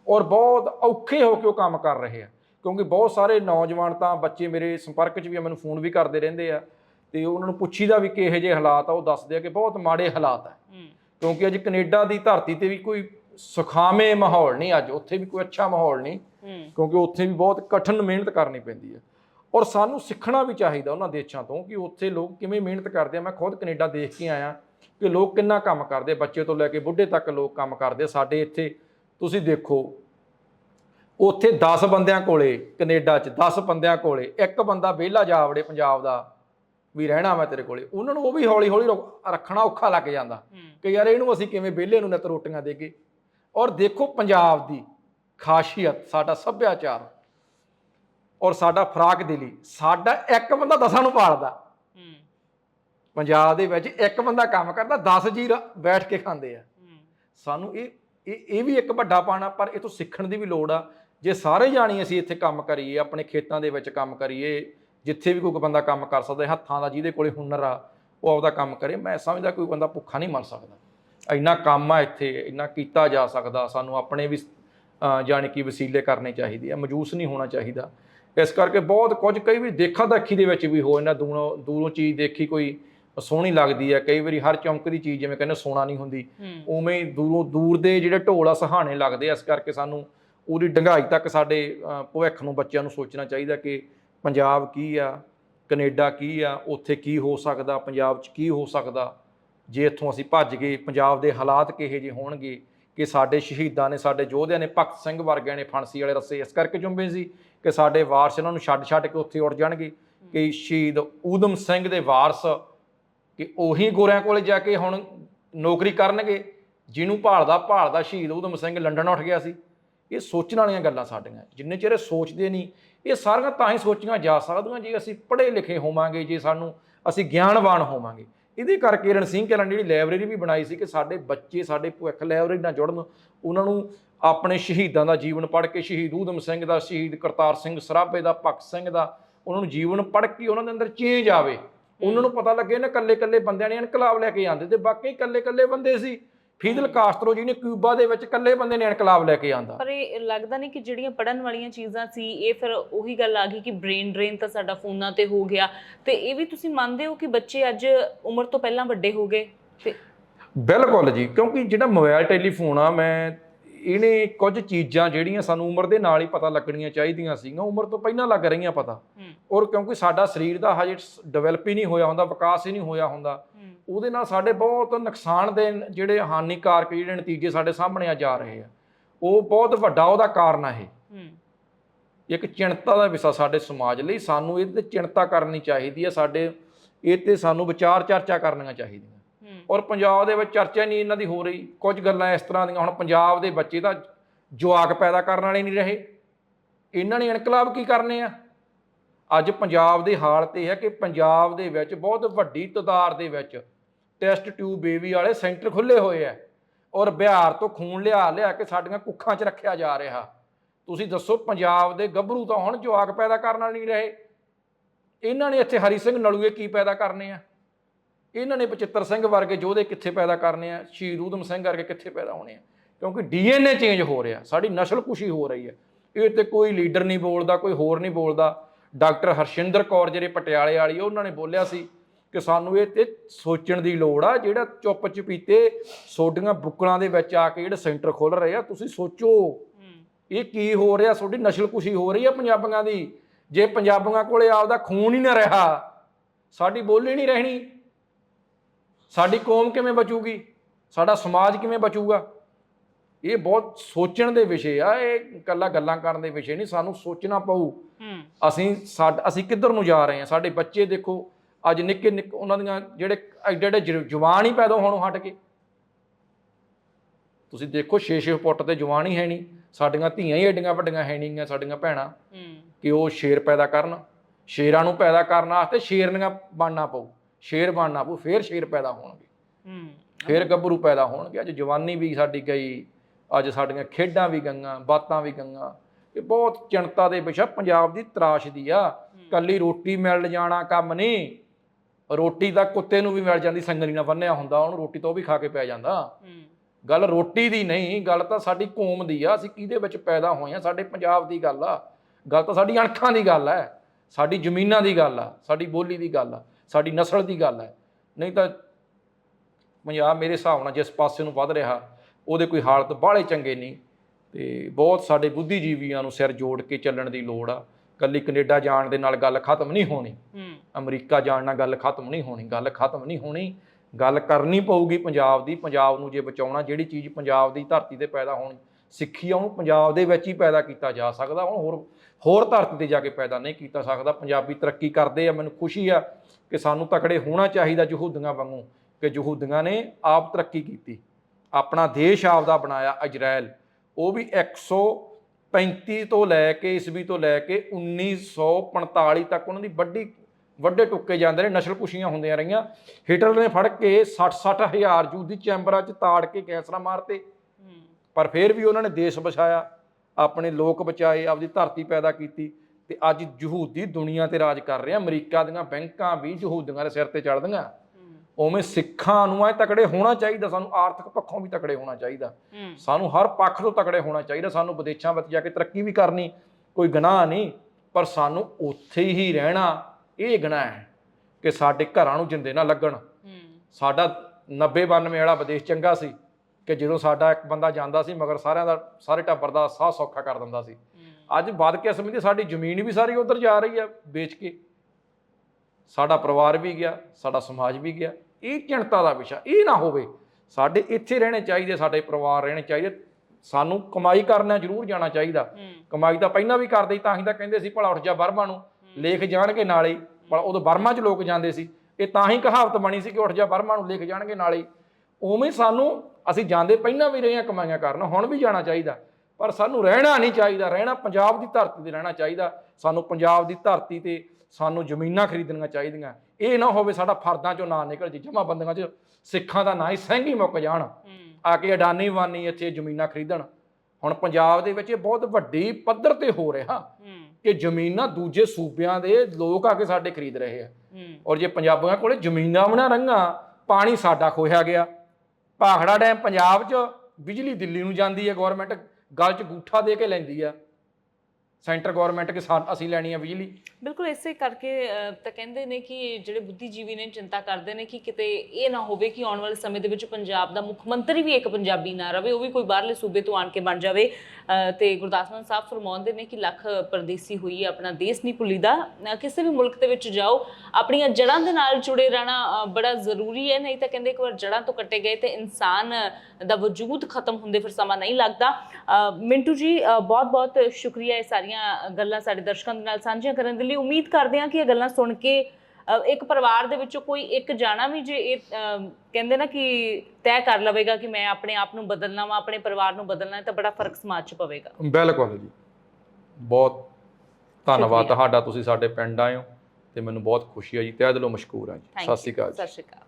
ਔਰ ਬਹੁਤ ਔਖੇ ਹੋ ਕੇ ਉਹ ਕੰਮ ਕਰ ਰਹੇ ਆ। ਕਿਉਂਕਿ ਬਹੁਤ ਸਾਰੇ ਨੌਜਵਾਨ ਤਾਂ ਬੱਚੇ ਮੇਰੇ ਸੰਪਰਕ 'ਚ ਵੀ ਆ ਮੈਨੂੰ ਫੋਨ ਵੀ ਕਰਦੇ ਰਹਿੰਦੇ ਆ। ਤੇ ਉਹਨਾਂ ਨੂੰ ਪੁੱਛੀਦਾ ਵੀ ਕਿਹੋ ਜਿਹੇ ਹਾਲਾਤ ਆ ਉਹ ਦੱਸਦੇ ਆ ਕਿ ਬਹੁਤ ਮਾੜੇ ਹਾਲਾਤ ਆ। ਹੂੰ। ਕਿਉਂਕਿ ਅੱਜ ਕੈਨੇਡਾ ਦੀ ਧਰਤੀ ਤੇ ਵੀ ਕੋਈ ਸੁਖਾਵੇਂ ਮਾਹੌਲ ਨਹੀਂ ਅੱਜ ਉੱਥੇ ਵੀ ਕੋਈ ਅੱਛਾ ਮਾਹੌਲ ਨਹੀਂ ਕਿਉਂਕਿ ਉੱਥੇ ਵੀ ਬਹੁਤ ਕਠਿਨ ਮਿਹਨਤ ਕਰਨੀ ਪੈਂਦੀ ਹੈ। ਔਰ ਸਾਨੂੰ ਸਿੱਖਣਾ ਵੀ ਚਾਹੀਦਾ ਉਹਨਾਂ ਦੇਸ਼ਾਂ ਤੋਂ ਕਿ ਉੱਥੇ ਲੋਕ ਕਿਵੇਂ ਮਿਹਨਤ ਕਰਦੇ ਆ। ਮੈਂ ਖੁਦ ਕੈਨੇਡਾ ਦੇਖ ਕੇ ਆਇਆ ਕਿ ਲੋਕ ਕਿੰਨਾ ਕੰਮ ਕਰਦੇ ਬੱਚੇ ਤੋਂ ਲੈ ਕੇ ਬੁੱਢੇ ਤੱਕ ਲੋਕ ਕੰਮ ਕਰਦੇ। ਸਾਡੇ ਇੱਥੇ ਤੁਸੀਂ ਦੇਖੋ ਉੱਥੇ 10 ਬੰਦਿਆਂ ਕੋਲੇ ਕੈਨੇਡਾ 'ਚ 10 ਬੰਦਿਆਂ ਕੋਲੇ ਇੱਕ ਬੰਦਾ ਵਿਹਲਾ ਜਾ ਵੜੇ ਪੰਜਾਬ ਦਾ। ਵੀ ਰਹਿਣਾ ਮੈਂ ਤੇਰੇ ਕੋਲੇ। ਉਹਨਾਂ ਨੂੰ ਉਹ ਵੀ ਹੌਲੀ ਹੌਲੀ ਰੱਖਣਾ ਔਖਾ ਲੱਗ ਜਾਂਦਾ ਕਿ ਯਾਰ ਇਹਨੂੰ ਅਸੀਂ ਕਿਵੇਂ ਵਿਹਲੇ ਨੂੰ ਨਿਤ ਰੋਟੀਆਂ ਦੇਗੇ ਔਰ ਦੇਖੋ ਪੰਜਾਬ ਦੀ ਖਾਸੀਅਤ ਸਾਡਾ ਸੱਭਿਆਚਾਰ ਔਰ ਸਾਡਾ ਫਰਾਕ ਦਿਲੀ। ਸਾਡਾ ਇੱਕ ਬੰਦਾ ਦਸਾਂ ਨੂੰ ਪਾਲਦਾ। ਪੰਜਾਬ ਦੇ ਵਿੱਚ ਇੱਕ ਬੰਦਾ ਕੰਮ ਕਰਦਾ 10 ਜੀ ਬੈਠ ਕੇ ਖਾਂਦੇ ਆ। ਸਾਨੂੰ ਇਹ ਇਹ ਇਹ ਵੀ ਇੱਕ ਵੱਡਾ ਪਾਣਾ ਪਰ ਇਹ ਤੋਂ ਸਿੱਖਣ ਦੀ ਵੀ ਲੋੜ ਆ। ਜੇ ਸਾਰੇ ਜਾਣੀ ਅਸੀਂ ਇੱਥੇ ਕੰਮ ਕਰੀਏ ਆਪਣੇ ਖੇਤਾਂ ਦੇ ਵਿੱਚ ਕੰਮ ਕਰੀਏ ਜਿੱਥੇ ਵੀ ਕੋਈ ਬੰਦਾ ਕੰਮ ਕਰ ਸਕਦਾ ਹੱਥਾਂ ਦਾ ਜਿਹਦੇ ਕੋਲੇ ਹੁਨਰ ਆ ਉਹ ਆਪਦਾ ਕੰਮ ਕਰੇ ਮੈਂ ਸਮਝਦਾ ਕੋਈ ਬੰਦਾ ਭੁੱਖਾ ਨਹੀਂ ਮਰ ਸਕਦਾ। ਇੰਨਾ ਕੰਮ ਆ ਇੱਥੇ ਇੰਨਾ ਕੀਤਾ ਜਾ ਸਕਦਾ ਸਾਨੂੰ ਆਪਣੇ ਵੀ ਜਾਣੀ ਕਿ ਵਸੀਲੇ ਕਰਨੇ ਚਾਹੀਦੇ ਆ ਮਜੂਸ ਨਹੀਂ ਹੋਣਾ ਚਾਹੀਦਾ। ਇਸ ਕਰਕੇ ਬਹੁਤ ਕੁਝ ਕਈ ਵੀ ਦੇਖਾ ਦਾਖੀ ਦੇ ਵਿੱਚ ਵੀ ਹੋ ਜਾਂਦਾ ਦੂਰੋਂ ਦੂਰੋਂ ਚੀਜ਼ ਦੇਖੀ ਕੋਈ ਸੋਹਣੀ ਲੱਗਦੀ ਹੈ ਕਈ ਵਾਰੀ ਹਰ ਚੌਂਕ ਦੀ ਚੀਜ਼ ਜਿਵੇਂ ਕਹਿੰਦੇ ਸੋਨਾ ਨਹੀਂ ਹੁੰਦੀ ਉਵੇਂ ਹੀ ਦੂਰੋਂ ਦੂਰ ਦੇ ਜਿਹੜੇ ਢੋਲ ਆ ਸਹਾਣੇ ਲੱਗਦੇ ਆ ਇਸ ਕਰਕੇ ਸਾਨੂੰ ਉਹਦੀ ਡੰਗਾਈ ਤੱਕ ਸਾਡੇ ਭਵਿੱਖ ਨੂੰ ਬੱਚਿਆਂ ਨੂੰ ਸੋਚਣਾ ਚਾਹੀਦਾ ਕਿ ਪੰਜਾਬ ਕੀ ਆ? ਕੈਨੇਡਾ ਕੀ ਆ? ਉੱਥੇ ਕੀ ਹੋ ਸਕਦਾ? ਪੰਜਾਬ 'ਚ ਕੀ ਹੋ ਸਕਦਾ? ਜੇ ਇੱਥੋਂ ਅਸੀਂ ਭੱਜ ਗਏ, ਪੰਜਾਬ ਦੇ ਹਾਲਾਤ ਕਿਹੋ ਜਿਹੇ ਹੋਣਗੇ? ਕਿ ਸਾਡੇ ਸ਼ਹੀਦਾਂ ਨੇ, ਸਾਡੇ ਯੋਧਿਆਂ ਨੇ, ਭਗਤ ਸਿੰਘ ਵਰਗਿਆਂ ਨੇ ਫਾਂਸੀ ਵਾਲੇ ਰੱਸੇ ਇਸ ਕਰਕੇ ਚੁੰਬੇ ਸੀ ਕਿ ਸਾਡੇ ਵਾਰਸ ਇਹਨਾਂ ਨੂੰ ਛੱਡ ਛੱਡ ਕੇ ਉੱਥੇ ਉੱਡ ਜਾਣਗੇ? ਕਿ ਸ਼ਹੀਦ ਊਧਮ ਸਿੰਘ ਦੇ ਵਾਰਸ ਕਿ ਉਹੀ ਗੋਰਿਆਂ ਕੋਲੇ ਜਾ ਕੇ ਹੁਣ ਨੌਕਰੀ ਕਰਨਗੇ? ਜਿਹਨੂੰ ਭਾਲਦਾ ਭਾਲਦਾ ਸ਼ਹੀਦ ਊਧਮ ਸਿੰਘ ਲੰਡਨ ਉੱਠ ਗਿਆ ਸੀ। ਇਹ ਸੋਚਣ ਵਾਲੀਆਂ ਗੱਲਾਂ ਸਾਡੀਆਂ। ਜਿੰਨੇ ਚਿਰ ਸੋਚਦੇ ਨਹੀਂ ਇਹ ਸਾਰੀਆਂ ਤਾਂ ਹੀ ਸੋਚੀਆਂ ਜਾ ਸਕਦੀਆਂ ਜੇ ਅਸੀਂ ਪੜ੍ਹੇ ਲਿਖੇ ਹੋਵਾਂਗੇ, ਜੇ ਸਾਨੂੰ ਅਸੀਂ ਗਿਆਨਵਾਨ ਹੋਵਾਂਗੇ। ਇਹਦੇ ਕਰਕੇ ਰਣ ਸਿੰਘ ਕਲਨ ਜਿਹੜੀ ਲਾਇਬ੍ਰੇਰੀ ਵੀ ਬਣਾਈ ਸੀ ਕਿ ਸਾਡੇ ਬੱਚੇ, ਸਾਡੇ ਭਵਿੱਖ ਲਾਇਬ੍ਰੇਰੀ ਨਾਲ ਜੁੜਨ, ਉਹਨਾਂ ਨੂੰ ਆਪਣੇ ਸ਼ਹੀਦਾਂ ਦਾ ਜੀਵਨ ਪੜ੍ਹ ਕੇ ਸ਼ਹੀਦ ਊਧਮ ਸਿੰਘ ਦਾ, ਸ਼ਹੀਦ ਕਰਤਾਰ ਸਿੰਘ ਸਰਾਭੇ ਦਾ, ਭਗਤ ਸਿੰਘ ਦਾ, ਉਹਨਾਂ ਨੂੰ ਜੀਵਨ ਪੜ੍ਹ ਕੇ ਉਹਨਾਂ ਦੇ ਅੰਦਰ ਚੇਂਜ ਆਵੇ। ਉਹਨਾਂ ਨੂੰ ਪਤਾ ਲੱਗੇ ਨਾ ਕੱਲੇ ਕੱਲੇ ਬੰਦਿਆਂ ਨੇ ਇਨਕਲਾਬ ਲੈ ਕੇ ਆਂਦੇ ਤੇ ਬਾਕੀ ਕੱਲੇ ਕੱਲੇ ਬੰਦੇ ਸੀ। ਫੀਦਲ ਕਾਸਟਰੋ ਜੀ ਨੇ ਕਿਊਬਾ ਦੇ ਵਿੱਚ ਕੱਲੇ ਬੰਦੇ ਨੇ ਇਨਕਲਾਬ ਲੈ ਕੇ ਆਂਦਾ। ਪਰ ਇਹ ਲੱਗਦਾ ਨਹੀਂ ਕਿ ਜਿਹੜੀਆਂ ਪੜਨ ਵਾਲੀਆਂ ਚੀਜ਼ਾਂ ਸੀ ਇਹ ਫਿਰ ਉਹੀ ਗੱਲ ਆ ਗਈ ਕਿ ਬ੍ਰੇਨ ਡਰੇਨ ਤਾਂ ਸਾਡਾ ਫੋਨਾਂ ਤੇ ਹੋ ਗਿਆ। ਤੇ ਇਹ ਵੀ ਤੁਸੀਂ ਮੰਨਦੇ ਹੋ ਕਿ ਬੱਚੇ ਅੱਜ ਉਮਰ ਤੋਂ ਪਹਿਲਾਂ ਵੱਡੇ ਹੋ ਗਏ? ਤੇ ਬਿਲਕੁਲ ਜੀ ਕਿਉਂਕਿ ਜਿਹੜਾ ਮੋਬਾਈਲ ਟੈਲੀਫੋਨ ਆ ਮੈਂ ਇਹਨੇ ਕੁਝ ਚੀਜ਼ਾਂ ਜਿਹੜੀਆਂ ਸਾਨੂੰ ਉਮਰ ਦੇ ਨਾਲ ਹੀ ਪਤਾ ਲੱਗਣੀਆਂ ਚਾਹੀਦੀਆਂ ਸੀਗੀਆਂ ਉਮਰ ਤੋਂ ਪਹਿਲਾਂ ਲੱਗ ਰਹੀਆਂ ਪਤਾ। ਔਰ ਕਿਉਂਕਿ ਸਾਡਾ ਸਰੀਰ ਦਾ ਹਜੇ ਡਿਵੈਲਪ ਹੀ ਨਹੀਂ ਹੋਇਆ ਹੁੰਦਾ ਵਿਕਾਸ ਹੀ ਨਹੀਂ ਹੋਇਆ ਹੁੰਦਾ। ਉਹਦੇ ਨਾਲ ਸਾਡੇ ਬਹੁਤ ਨੁਕਸਾਨ ਦੇ ਜਿਹੜੇ ਹਾਨੀਕਾਰਕ ਜਿਹੜੇ ਨਤੀਜੇ ਸਾਡੇ ਸਾਹਮਣੇ ਆ ਜਾ ਰਹੇ ਆ। ਉਹ ਬਹੁਤ ਵੱਡਾ ਉਹਦਾ ਕਾਰਨ ਆ ਇਹ। ਇੱਕ ਚਿੰਤਾ ਦਾ ਵਿਸ਼ਾ ਸਾਡੇ ਸਮਾਜ ਲਈ ਸਾਨੂੰ ਇਹਦੇ ਤੇ ਚਿੰਤਾ ਕਰਨੀ ਚਾਹੀਦੀ ਹੈ ਸਾਡੇ ਇਹ ਤੇ ਸਾਨੂੰ ਵਿਚਾਰ ਚਰਚਾ ਕਰਨੀਆਂ ਚਾਹੀਦੀਆਂ। ਔਰ ਪੰਜਾਬ ਦੇ ਵਿੱਚ ਚਰਚਾ ਨਹੀਂ ਇਹਨਾਂ ਦੀ ਹੋ ਰਹੀ। ਕੁਝ ਗੱਲਾਂ ਇਸ ਤਰ੍ਹਾਂ ਦੀਆਂ ਹੁਣ ਪੰਜਾਬ ਦੇ ਬੱਚੇ ਤਾਂ ਜਵਾਕ ਪੈਦਾ ਕਰਨ ਵਾਲੇ ਨਹੀਂ ਰਹੇ। ਇਹਨਾਂ ਨੇ ਇਨਕਲਾਬ ਕੀ ਕਰਨੇ ਆ? ਅੱਜ ਪੰਜਾਬ ਦੀ ਹਾਲਤ ਇਹ ਹੈ ਕਿ ਪੰਜਾਬ ਦੇ ਵਿੱਚ ਬਹੁਤ ਵੱਡੀ ਤਦਾਰ ਦੇ ਵਿੱਚ ਟੈਸਟ ਟਿਊਬ ਬੇਬੀ ਵਾਲੇ ਸੈਂਟਰ ਖੁੱਲੇ ਹੋਏ ਆ ਔਰ ਬਿਹਾਰ ਤੋਂ ਖੂਨ ਲਿਆ ਲਿਆ ਕੇ ਸਾਡੀਆਂ ਕੁੱਖਾਂ 'ਚ ਰੱਖਿਆ ਜਾ ਰਿਹਾ। ਤੁਸੀਂ ਦੱਸੋ ਪੰਜਾਬ ਦੇ ਗੱਭਰੂ ਤਾਂ ਹੁਣ ਜਵਾਕ ਪੈਦਾ ਕਰਨ ਵਾਲੇ ਨਹੀਂ ਰਹੇ। ਇਹਨਾਂ ਨੇ ਇੱਥੇ ਹਰੀ ਸਿੰਘ ਨਲੂਏ ਕੀ ਪੈਦਾ ਕਰਨੇ ਆ? ਇਹਨਾਂ ਨੇ ਬਚਿੱਤਰ ਸਿੰਘ ਵਰਗੇ ਯੋਧੇ ਕਿੱਥੇ ਪੈਦਾ ਕਰਨੇ ਆ? ਸ਼ਹੀਦ ਊਧਮ ਸਿੰਘ ਵਰਗੇ ਕਿੱਥੇ ਪੈਦਾ ਹੋਣੇ ਆ? ਕਿਉਂਕਿ ਡੀਐਨਏ ਚੇਂਜ ਹੋ ਰਿਹਾ, ਸਾਡੀ ਨਸਲ ਕੁਸ਼ੀ ਹੋ ਰਹੀ ਹੈ ਇਹ ਤੇ ਕੋਈ ਲੀਡਰ ਨਹੀਂ ਬੋਲਦਾ, ਕੋਈ ਹੋਰ ਨਹੀਂ ਬੋਲਦਾ। ਡਾਕਟਰ ਹਰਸ਼ਿੰਦਰ ਕੌਰ ਜਿਹੜੇ ਪਟਿਆਲੇ ਵਾਲੀ ਉਹਨਾਂ ਨੇ ਬੋਲਿਆ ਸੀ ਕਿ ਸਾਨੂੰ ਇਹ ਤੇ ਸੋਚਣ ਦੀ ਲੋੜ ਆ ਜਿਹੜਾ ਚੁੱਪ ਚਪੀਤੇ ਸੋਡੀਆਂ ਬੁੱਕਲਾਂ ਦੇ ਵਿੱਚ ਆ ਕੇ ਜਿਹੜੇ ਸੈਂਟਰ ਖੋਲ ਰਹੇ ਆ ਤੁਸੀਂ ਸੋਚੋ। ਇਹ ਕੀ ਹੋ ਰਿਹਾ? ਤੁਹਾਡੀ ਨਸਲਕੁਸ਼ੀ ਹੋ ਰਹੀ ਹੈ ਪੰਜਾਬੀਆਂ ਦੀ। ਜੇ ਪੰਜਾਬੀਆਂ ਕੋਲੇ ਆਪਦਾ ਖੂਨ ਹੀ ਨਾ ਰਿਹਾ ਸਾਡੀ ਬੋਲੀ ਨਹੀਂ ਰਹਿਣੀ। ਸਾਡੀ ਕੌਮ ਕਿਵੇਂ ਬਚੂਗੀ? ਸਾਡਾ ਸਮਾਜ ਕਿਵੇਂ ਬਚੂਗਾ? ਇਹ ਬਹੁਤ ਸੋਚਣ ਦੇ ਵਿਸ਼ੇ ਆ ਇਹ ਇਕੱਲਾ ਗੱਲਾਂ ਕਰਨ ਦੇ ਵਿਸ਼ੇ ਨਹੀਂ ਸਾਨੂੰ ਸੋਚਣਾ ਪਊ। ਅਸੀਂ ਅਸੀਂ ਕਿੱਧਰ ਨੂੰ ਜਾ ਰਹੇ ਹਾਂ ਸਾਡੇ ਬੱਚੇ ਦੇਖੋ ਅੱਜ ਨਿੱਕੇ ਨਿੱਕੇ ਉਹਨਾਂ ਦੀਆਂ ਜਿਹੜੇ ਐਡੇ ਐਡੇ ਜਵਾਨ ਹੀ ਪੈਦਾ ਹੋਣੋਂ ਹਟ ਕੇ। ਤੁਸੀਂ ਦੇਖੋ 6-6 ਫੁੱਟ ਤੇ ਜਵਾਨ ਹੀ ਹੈ ਨਹੀਂ। ਸਾਡੀਆਂ ਧੀਆਂ ਹੀ ਐਡੀਆਂ ਵੱਡੀਆਂ ਹੈ ਨਹੀਂਗੀਆਂ ਸਾਡੀਆਂ ਭੈਣਾਂ। ਕਿ ਉਹ ਸ਼ੇਰ ਪੈਦਾ ਕਰਨ ਸ਼ੇਰਾਂ ਨੂੰ ਪੈਦਾ ਕਰਨ ਵਾਸਤੇ ਸ਼ੇਰਨੀਆਂ ਬਣਨਾ ਪਊ। ਸ਼ੇਰ ਬਣਨਾ ਪਊ ਫੇਰ ਸ਼ੇਰ ਪੈਦਾ ਹੋਣਗੇ। ਫੇਰ ਗੱਭਰੂ ਪੈਦਾ ਹੋਣਗੇ। ਅੱਜ ਜਵਾਨੀ ਵੀ ਸਾਡੀ ਗਈ ਅੱਜ ਸਾਡੀਆਂ ਖੇਡਾਂ ਵੀ ਗਈਆਂ ਬਾਤਾਂ ਵੀ ਗਈਆਂ। ਇਹ ਬਹੁਤ ਚਿੰਤਾ ਦੇ ਵਿਸ਼ਾ ਪੰਜਾਬ ਦੀ ਤਰਾਸ਼ਦੀ ਆ। ਕੱਲੀ ਰੋਟੀ ਮਿਲ ਜਾਣਾ ਕੰਮ ਨਹੀਂ। ਰੋਟੀ ਤਾਂ ਕੁੱਤੇ ਨੂੰ ਵੀ ਮਿਲ ਜਾਂਦੀ ਸੰਗਲੀ ਨਾਲ ਬੰਨਿਆ ਹੁੰਦਾ ਉਹਨੂੰ ਰੋਟੀ ਤਾਂ ਉਹ ਵੀ ਖਾ ਕੇ ਪੈ ਜਾਂਦਾ। ਗੱਲ ਰੋਟੀ ਦੀ ਨਹੀਂ ਗੱਲ ਤਾਂ ਸਾਡੀ ਕੌਮ ਦੀ ਆ ਅਸੀਂ ਕਿਹਦੇ ਵਿੱਚ ਪੈਦਾ ਹੋਏ ਆ? ਸਾਡੇ ਪੰਜਾਬ ਦੀ ਗੱਲ ਆ। ਗੱਲ ਤਾਂ ਸਾਡੀ ਅਣਖਾਂ ਦੀ ਗੱਲ ਹੈ ਸਾਡੀ ਜ਼ਮੀਨਾਂ ਦੀ ਗੱਲ ਆ ਸਾਡੀ ਬੋਲੀ ਦੀ ਗੱਲ ਆ ਸਾਡੀ ਨਸਲ ਦੀ ਗੱਲ ਹੈ ਨਹੀਂ ਤਾਂ ਪੰਜਾਬ ਮੇਰੇ ਹਿਸਾਬ ਨਾਲ ਜਿਸ ਪਾਸੇ ਨੂੰ ਵੱਧ ਰਿਹਾ ਉਹਦੇ ਕੋਈ ਹਾਲਤ ਬਾਹਲੇ ਚੰਗੇ ਨਹੀਂ। ਤੇ ਬਹੁਤ ਸਾਡੇ ਬੁੱਧੀਜੀਵੀਆਂ ਨੂੰ ਸਿਰ ਜੋੜ ਕੇ ਚੱਲਣ ਦੀ ਲੋੜ ਆ। ਕੱਲੀ ਕੈਨੇਡਾ ਜਾਣ ਦੇ ਨਾਲ ਗੱਲ ਖਤਮ ਨਹੀਂ ਹੋਣੀ। ਅਮਰੀਕਾ ਜਾਣ ਨਾਲ ਗੱਲ ਖਤਮ ਨਹੀਂ ਹੋਣੀ। ਗੱਲ ਖਤਮ ਨਹੀਂ ਹੋਣੀ। ਗੱਲ ਕਰਨੀ ਪਊਗੀ ਪੰਜਾਬ ਦੀ। ਪੰਜਾਬ ਨੂੰ ਜੇ ਬਚਾਉਣਾ ਜਿਹੜੀ ਚੀਜ਼ ਪੰਜਾਬ ਦੀ ਧਰਤੀ ਤੇ ਪੈਦਾ ਹੋਣੀ ਸਿੱਖੀ ਆ ਉਹਨੂੰ ਪੰਜਾਬ ਦੇ ਵਿੱਚ ਹੀ ਪੈਦਾ ਕੀਤਾ ਜਾ ਸਕਦਾ। ਹੁਣ ਹੋਰ ਹੋਰ ਧਰਤੀ ਤੇ ਜਾ ਕੇ ਪੈਦਾ ਨਹੀਂ ਕੀਤਾ ਸਕਦਾ। ਪੰਜਾਬੀ ਤਰੱਕੀ ਕਰਦੇ ਆ ਮੈਨੂੰ ਖੁਸ਼ੀ ਆ ਕਿ ਸਾਨੂੰ ਤਕੜੇ ਹੋਣਾ ਚਾਹੀਦਾ ਯਹੂਦੀਆਂ ਵਾਂਗੂ ਕਿ ਯਹੂਦੀਆਂ ਨੇ ਆਪ ਤਰੱਕੀ ਕੀਤੀ। ਆਪਣਾ ਦੇਸ਼ ਆਪਦਾ ਬਣਾਇਆ ਇਜ਼ਰਾਈਲ ਉਹ ਵੀ 135 ਤੋਂ ਲੈ ਕੇ ਈਸਵੀ ਤੋਂ ਲੈ ਕੇ 1945 ਤੱਕ ਉਹਨਾਂ ਦੀ ਵੱਡੀ ਵੱਡੇ ਟੁੱਕੇ ਜਾਂਦੇ ਨੇ ਨਸਲ ਕੁਸ਼ੀਆਂ ਹੁੰਦੀਆਂ ਰਹੀਆਂ। ਹਿਟਲਰ ਨੇ ਫੜ ਕੇ 60-60 ਹਜ਼ਾਰ ਯੂਦੀ ਚੈਂਬਰਾਂ 'ਚ ਤਾੜ ਕੇ ਕੈਂਸਰਾਂ ਮਾਰਤੇ। ਪਰ ਫਿਰ ਵੀ ਉਹਨਾਂ ਨੇ ਦੇਸ਼ ਬਚਾਇਆ ਆਪਣੇ ਲੋਕ ਬਚਾਏ ਆਪਦੀ ਧਰਤੀ ਪੈਦਾ ਕੀਤੀ ਤੇ ਅੱਜ ਯਹੂਦੀ ਦੁਨੀਆ ਤੇ ਰਾਜ ਕਰ ਰਿਹਾ। ਅਮਰੀਕਾ ਦੀਆਂ ਬੈਂਕਾਂ ਵੀ ਯਹੂਦੀਆਂ ਦੇ ਸਿਰ ਤੇ ਚੜ੍ਹਦੀਆਂ। ਹੂੰ ਉਵੇਂ ਸਿੱਖਾਂ ਨੂੰ ਐ ਤਕੜੇ ਹੋਣਾ ਚਾਹੀਦਾ ਸਾਨੂੰ ਆਰਥਿਕ ਪੱਖੋਂ ਵੀ ਤਕੜੇ ਹੋਣਾ ਚਾਹੀਦਾ। ਹੂੰ। ਸਾਨੂੰ ਹਰ ਪੱਖ ਤੋਂ ਤਕੜੇ ਹੋਣਾ ਚਾਹੀਦਾ ਸਾਨੂੰ ਵਿਦੇਸ਼ਾਂ ਵਿੱਚ ਜਾ ਕੇ ਤਰੱਕੀ ਵੀ ਕਰਨੀ ਕੋਈ ਗੁਨਾਹ ਨਹੀਂ ਪਰ ਸਾਨੂੰ ਉੱਥੇ ਹੀ ਰਹਿਣਾ ਇਹ ਗੁਨਾਹ ਹੈ ਕਿ ਸਾਡੇ ਘਰਾਂ ਨੂੰ ਜਿੰਦੇ ਨਾ ਲੱਗਣ। ਹੂੰ। ਸਾਡਾ 90 92 ਵਾਲਾ ਵਿਦੇਸ਼ ਚੰਗਾ ਸੀ ਕਿ ਜਦੋਂ ਸਾਡਾ ਇੱਕ ਬੰਦਾ ਜਾਂਦਾ ਸੀ ਮਗਰ ਸਾਰਿਆਂ ਦਾ ਸਾਰੇ ਟੱਬਰ ਦਾ ਸਾਹ ਸੌਖਾ ਕਰ ਦਿੰਦਾ ਸੀ। ਅੱਜ ਵੱਧ ਕੇ ਸਮਝਦੇ ਸਾਡੀ ਜ਼ਮੀਨ ਵੀ ਸਾਰੀ ਉਧਰ ਜਾ ਰਹੀ ਆ ਵੇਚ ਕੇ। ਸਾਡਾ ਪਰਿਵਾਰ ਵੀ ਗਿਆ ਸਾਡਾ ਸਮਾਜ ਵੀ ਗਿਆ। ਇਹ ਚਿੰਤਾ ਦਾ ਵਿਸ਼ਾ ਇਹ ਨਾ ਹੋਵੇ। ਸਾਡੇ ਇੱਥੇ ਰਹਿਣੇ ਚਾਹੀਦੇ ਸਾਡੇ ਪਰਿਵਾਰ ਰਹਿਣੇ ਚਾਹੀਦੇ। ਸਾਨੂੰ ਕਮਾਈ ਕਰਨਾ ਜ਼ਰੂਰ ਜਾਣਾ ਚਾਹੀਦਾ। ਕਮਾਈ ਤਾਂ ਪਹਿਲਾਂ ਵੀ ਕਰਦੇ ਤਾਂ ਹੀ ਤਾਂ ਕਹਿੰਦੇ ਸੀ ਭਲਾ ਉੱਠ ਜਾ ਬਰਮਾ ਨੂੰ। ਲੇਖ ਜਾਣਗੇ ਨਾਲੇ। ਪਰ ਉਦੋਂ ਬਰਮਾ 'ਚ ਲੋਕ ਜਾਂਦੇ ਸੀ। ਇਹ ਤਾਂ ਹੀ ਕਹਾਵਤ ਬਣੀ ਸੀ ਕਿ ਉੱਠ ਜਾ ਬਰਮਾ ਨੂੰ ਲੇਖ ਜਾਣਗੇ ਨਾਲੇ। ਉਵੇਂ ਸਾਨੂੰ ਅਸੀਂ ਜਾਂਦੇ ਪਹਿਲਾਂ ਵੀ ਰਹੇ ਹਾਂ ਕਮਾਈਆਂ ਕਰਨ ਹੁਣ ਵੀ ਜਾਣਾ ਚਾਹੀਦਾ। ਪਰ ਸਾਨੂੰ ਰਹਿਣਾ ਨਹੀਂ ਚਾਹੀਦਾ। ਰਹਿਣਾ ਪੰਜਾਬ ਦੀ ਧਰਤੀ ਤੇ ਰਹਿਣਾ ਚਾਹੀਦਾ। ਸਾਨੂੰ ਪੰਜਾਬ ਦੀ ਧਰਤੀ ਤੇ ਸਾਨੂੰ ਜ਼ਮੀਨਾਂ ਖਰੀਦਣੀਆਂ ਚਾਹੀਦੀਆਂ। ਇਹ ਨਾ ਹੋਵੇ ਸਾਡਾ ਫਰਦਾਂ ਚੋਂ ਨਾ ਨਿਕਲ ਜੇ ਜਮਾ ਬੰਦੀਆਂ 'ਚ ਸਿੱਖਾਂ ਦਾ ਨਾ ਹੀ ਸਿੰਘ ਹੀ ਮੁੱਕ ਜਾਣ। ਆ ਕੇ ਅਡਾਨੀ ਵਾਨੀ ਇੱਥੇ ਜ਼ਮੀਨਾਂ ਖਰੀਦਣ। ਹੁਣ ਪੰਜਾਬ ਦੇ ਵਿੱਚ ਇਹ ਬਹੁਤ ਵੱਡੀ ਪੱਧਰ ਤੇ ਹੋ ਰਿਹਾ ਕਿ ਜ਼ਮੀਨਾਂ ਦੂਜੇ ਸੂਬਿਆਂ ਦੇ ਲੋਕ ਆ ਕੇ ਸਾਡੇ ਖਰੀਦ ਰਹੇ ਆ। ਔਰ ਜੇ ਪੰਜਾਬੀਆਂ ਕੋਲੇ ਜ਼ਮੀਨਾਂ ਬਣਾ ਰਹੀਆਂ ਪਾਣੀ ਸਾਡਾ ਖੋਇਆ ਗਿਆ। ਭਾਖੜਾ ਡੈਮ ਪੰਜਾਬ 'ਚ ਬਿਜਲੀ ਦਿੱਲੀ ਨੂੰ ਜਾਂਦੀ ਹੈ ਗਵਰਨਮੈਂਟ ਗਲ 'ਚ ਗੂਠਾ ਦੇ ਕੇ ਲੈਂਦੀ ਆ। ਸੈਂਟਰ ਗਵਰਨਮੈਂਟ ਕਿ ਅਸੀਂ ਲੈਣੀ ਆ ਬਿਜਲੀ। ਬਿਲਕੁਲ ਇਸੇ ਕਰਕੇ ਤਾਂ ਕਹਿੰਦੇ ਨੇ ਕਿ ਜਿਹੜੇ ਬੁੱਧੀਜੀਵੀ ਨੇ ਚਿੰਤਾ ਕਰਦੇ ਨੇ ਕਿ ਕਿਤੇ ਇਹ ਨਾ ਹੋਵੇ ਕਿ ਆਉਣ ਵਾਲੇ ਸਮੇਂ ਦੇ ਵਿੱਚ ਪੰਜਾਬ ਦਾ ਮੁੱਖ ਮੰਤਰੀ ਵੀ ਇੱਕ ਪੰਜਾਬੀ ਨਾ ਰਵੇ, ਉਹ ਵੀ ਕੋਈ ਬਾਹਰਲੇ ਸੂਬੇ ਤੋਂ ਆਣ ਕੇ ਬਣ ਜਾਵੇ। ਤੇ ਗੁਰਦਾਸ ਮਾਨ ਸਾਹਿਬ ਫਰਮਾਉਂਦੇ ਨੇ ਕਿ ਲੱਖ ਪਰਦੇਸੀ ਹੋਈ ਆਪਣਾ ਦੇਸ਼ ਨਹੀਂ ਭੁੱਲੀਦਾ। ਕਿਸੇ ਵੀ ਮੁਲਕ ਦੇ ਵਿੱਚ ਜਾਓ, ਆਪਣੀਆਂ ਜੜ੍ਹਾਂ ਦੇ ਨਾਲ ਜੁੜੇ ਰਹਿਣਾ ਬੜਾ ਜ਼ਰੂਰੀ ਹੈ। ਨਹੀਂ ਤਾਂ ਕਹਿੰਦੇ ਇੱਕ ਵਾਰ ਜੜ੍ਹਾਂ ਤੋਂ ਕੱਟੇ ਗਏ ਤੇ ਇਨਸਾਨ ਦਾ ਵਜੂਦ ਖਤਮ ਹੁੰਦੇ ਫਿਰ ਸਮਾਂ ਨਹੀਂ ਲੱਗਦਾ। ਮਿੰਟੂ ਜੀ ਬਹੁਤ ਬਹੁਤ ਸ਼ੁਕਰੀਆ ਇਹ ਸਾਰੀਆਂ ਗੱਲਾਂ ਸਾਡੇ ਦਰਸ਼ਕਾਂ ਦੇ ਨਾਲ ਸਾਂਝੀਆਂ ਕਰਨ ਦੇ ਲਈ ਉਮੀਦ ਕਰਦੇ ਹਾਂ ਕਿ ਇਹ ਗੱਲਾਂ ਸੁਣ ਕੇ ਇੱਕ ਪਰਿਵਾਰ ਦੇ ਵਿੱਚੋਂ ਕੋਈ ਇੱਕ ਜਾਣਾ ਵੀ ਜੇ ਇਹ ਕਹਿੰਦੇ ਨਾ ਕਿ ਤੈਅ ਕਰ ਲਵੇਗਾ ਕਿ ਮੈਂ ਆਪਣੇ ਆਪ ਨੂੰ ਬਦਲਣਾ ਵਾ ਆਪਣੇ ਪਰਿਵਾਰ ਨੂੰ ਬਦਲਣਾ ਹੈ ਤਾਂ ਬੜਾ ਫ਼ਰਕ ਸਮਾਜ 'ਚ ਪਵੇਗਾ। ਬਿਲਕੁਲ ਜੀ। ਬਹੁਤ ਧੰਨਵਾਦ। ਤੁਹਾਡਾ ਤੁਸੀਂ ਸਾਡੇ ਪਿੰਡ ਆਏ ਹੋ ਤੇ ਮੈਨੂੰ ਬਹੁਤ ਖੁਸ਼ੀ ਹੈ ਜੀ ਤਹਿ ਦਿਲੋਂ ਮਸ਼ਕੂਰ ਹਾਂ ਜੀ। ਸਤਿ ਸ਼੍ਰੀ. ਅਕਾਲ ਸਤਿ ਸ਼੍ਰੀ ਅਕਾਲ।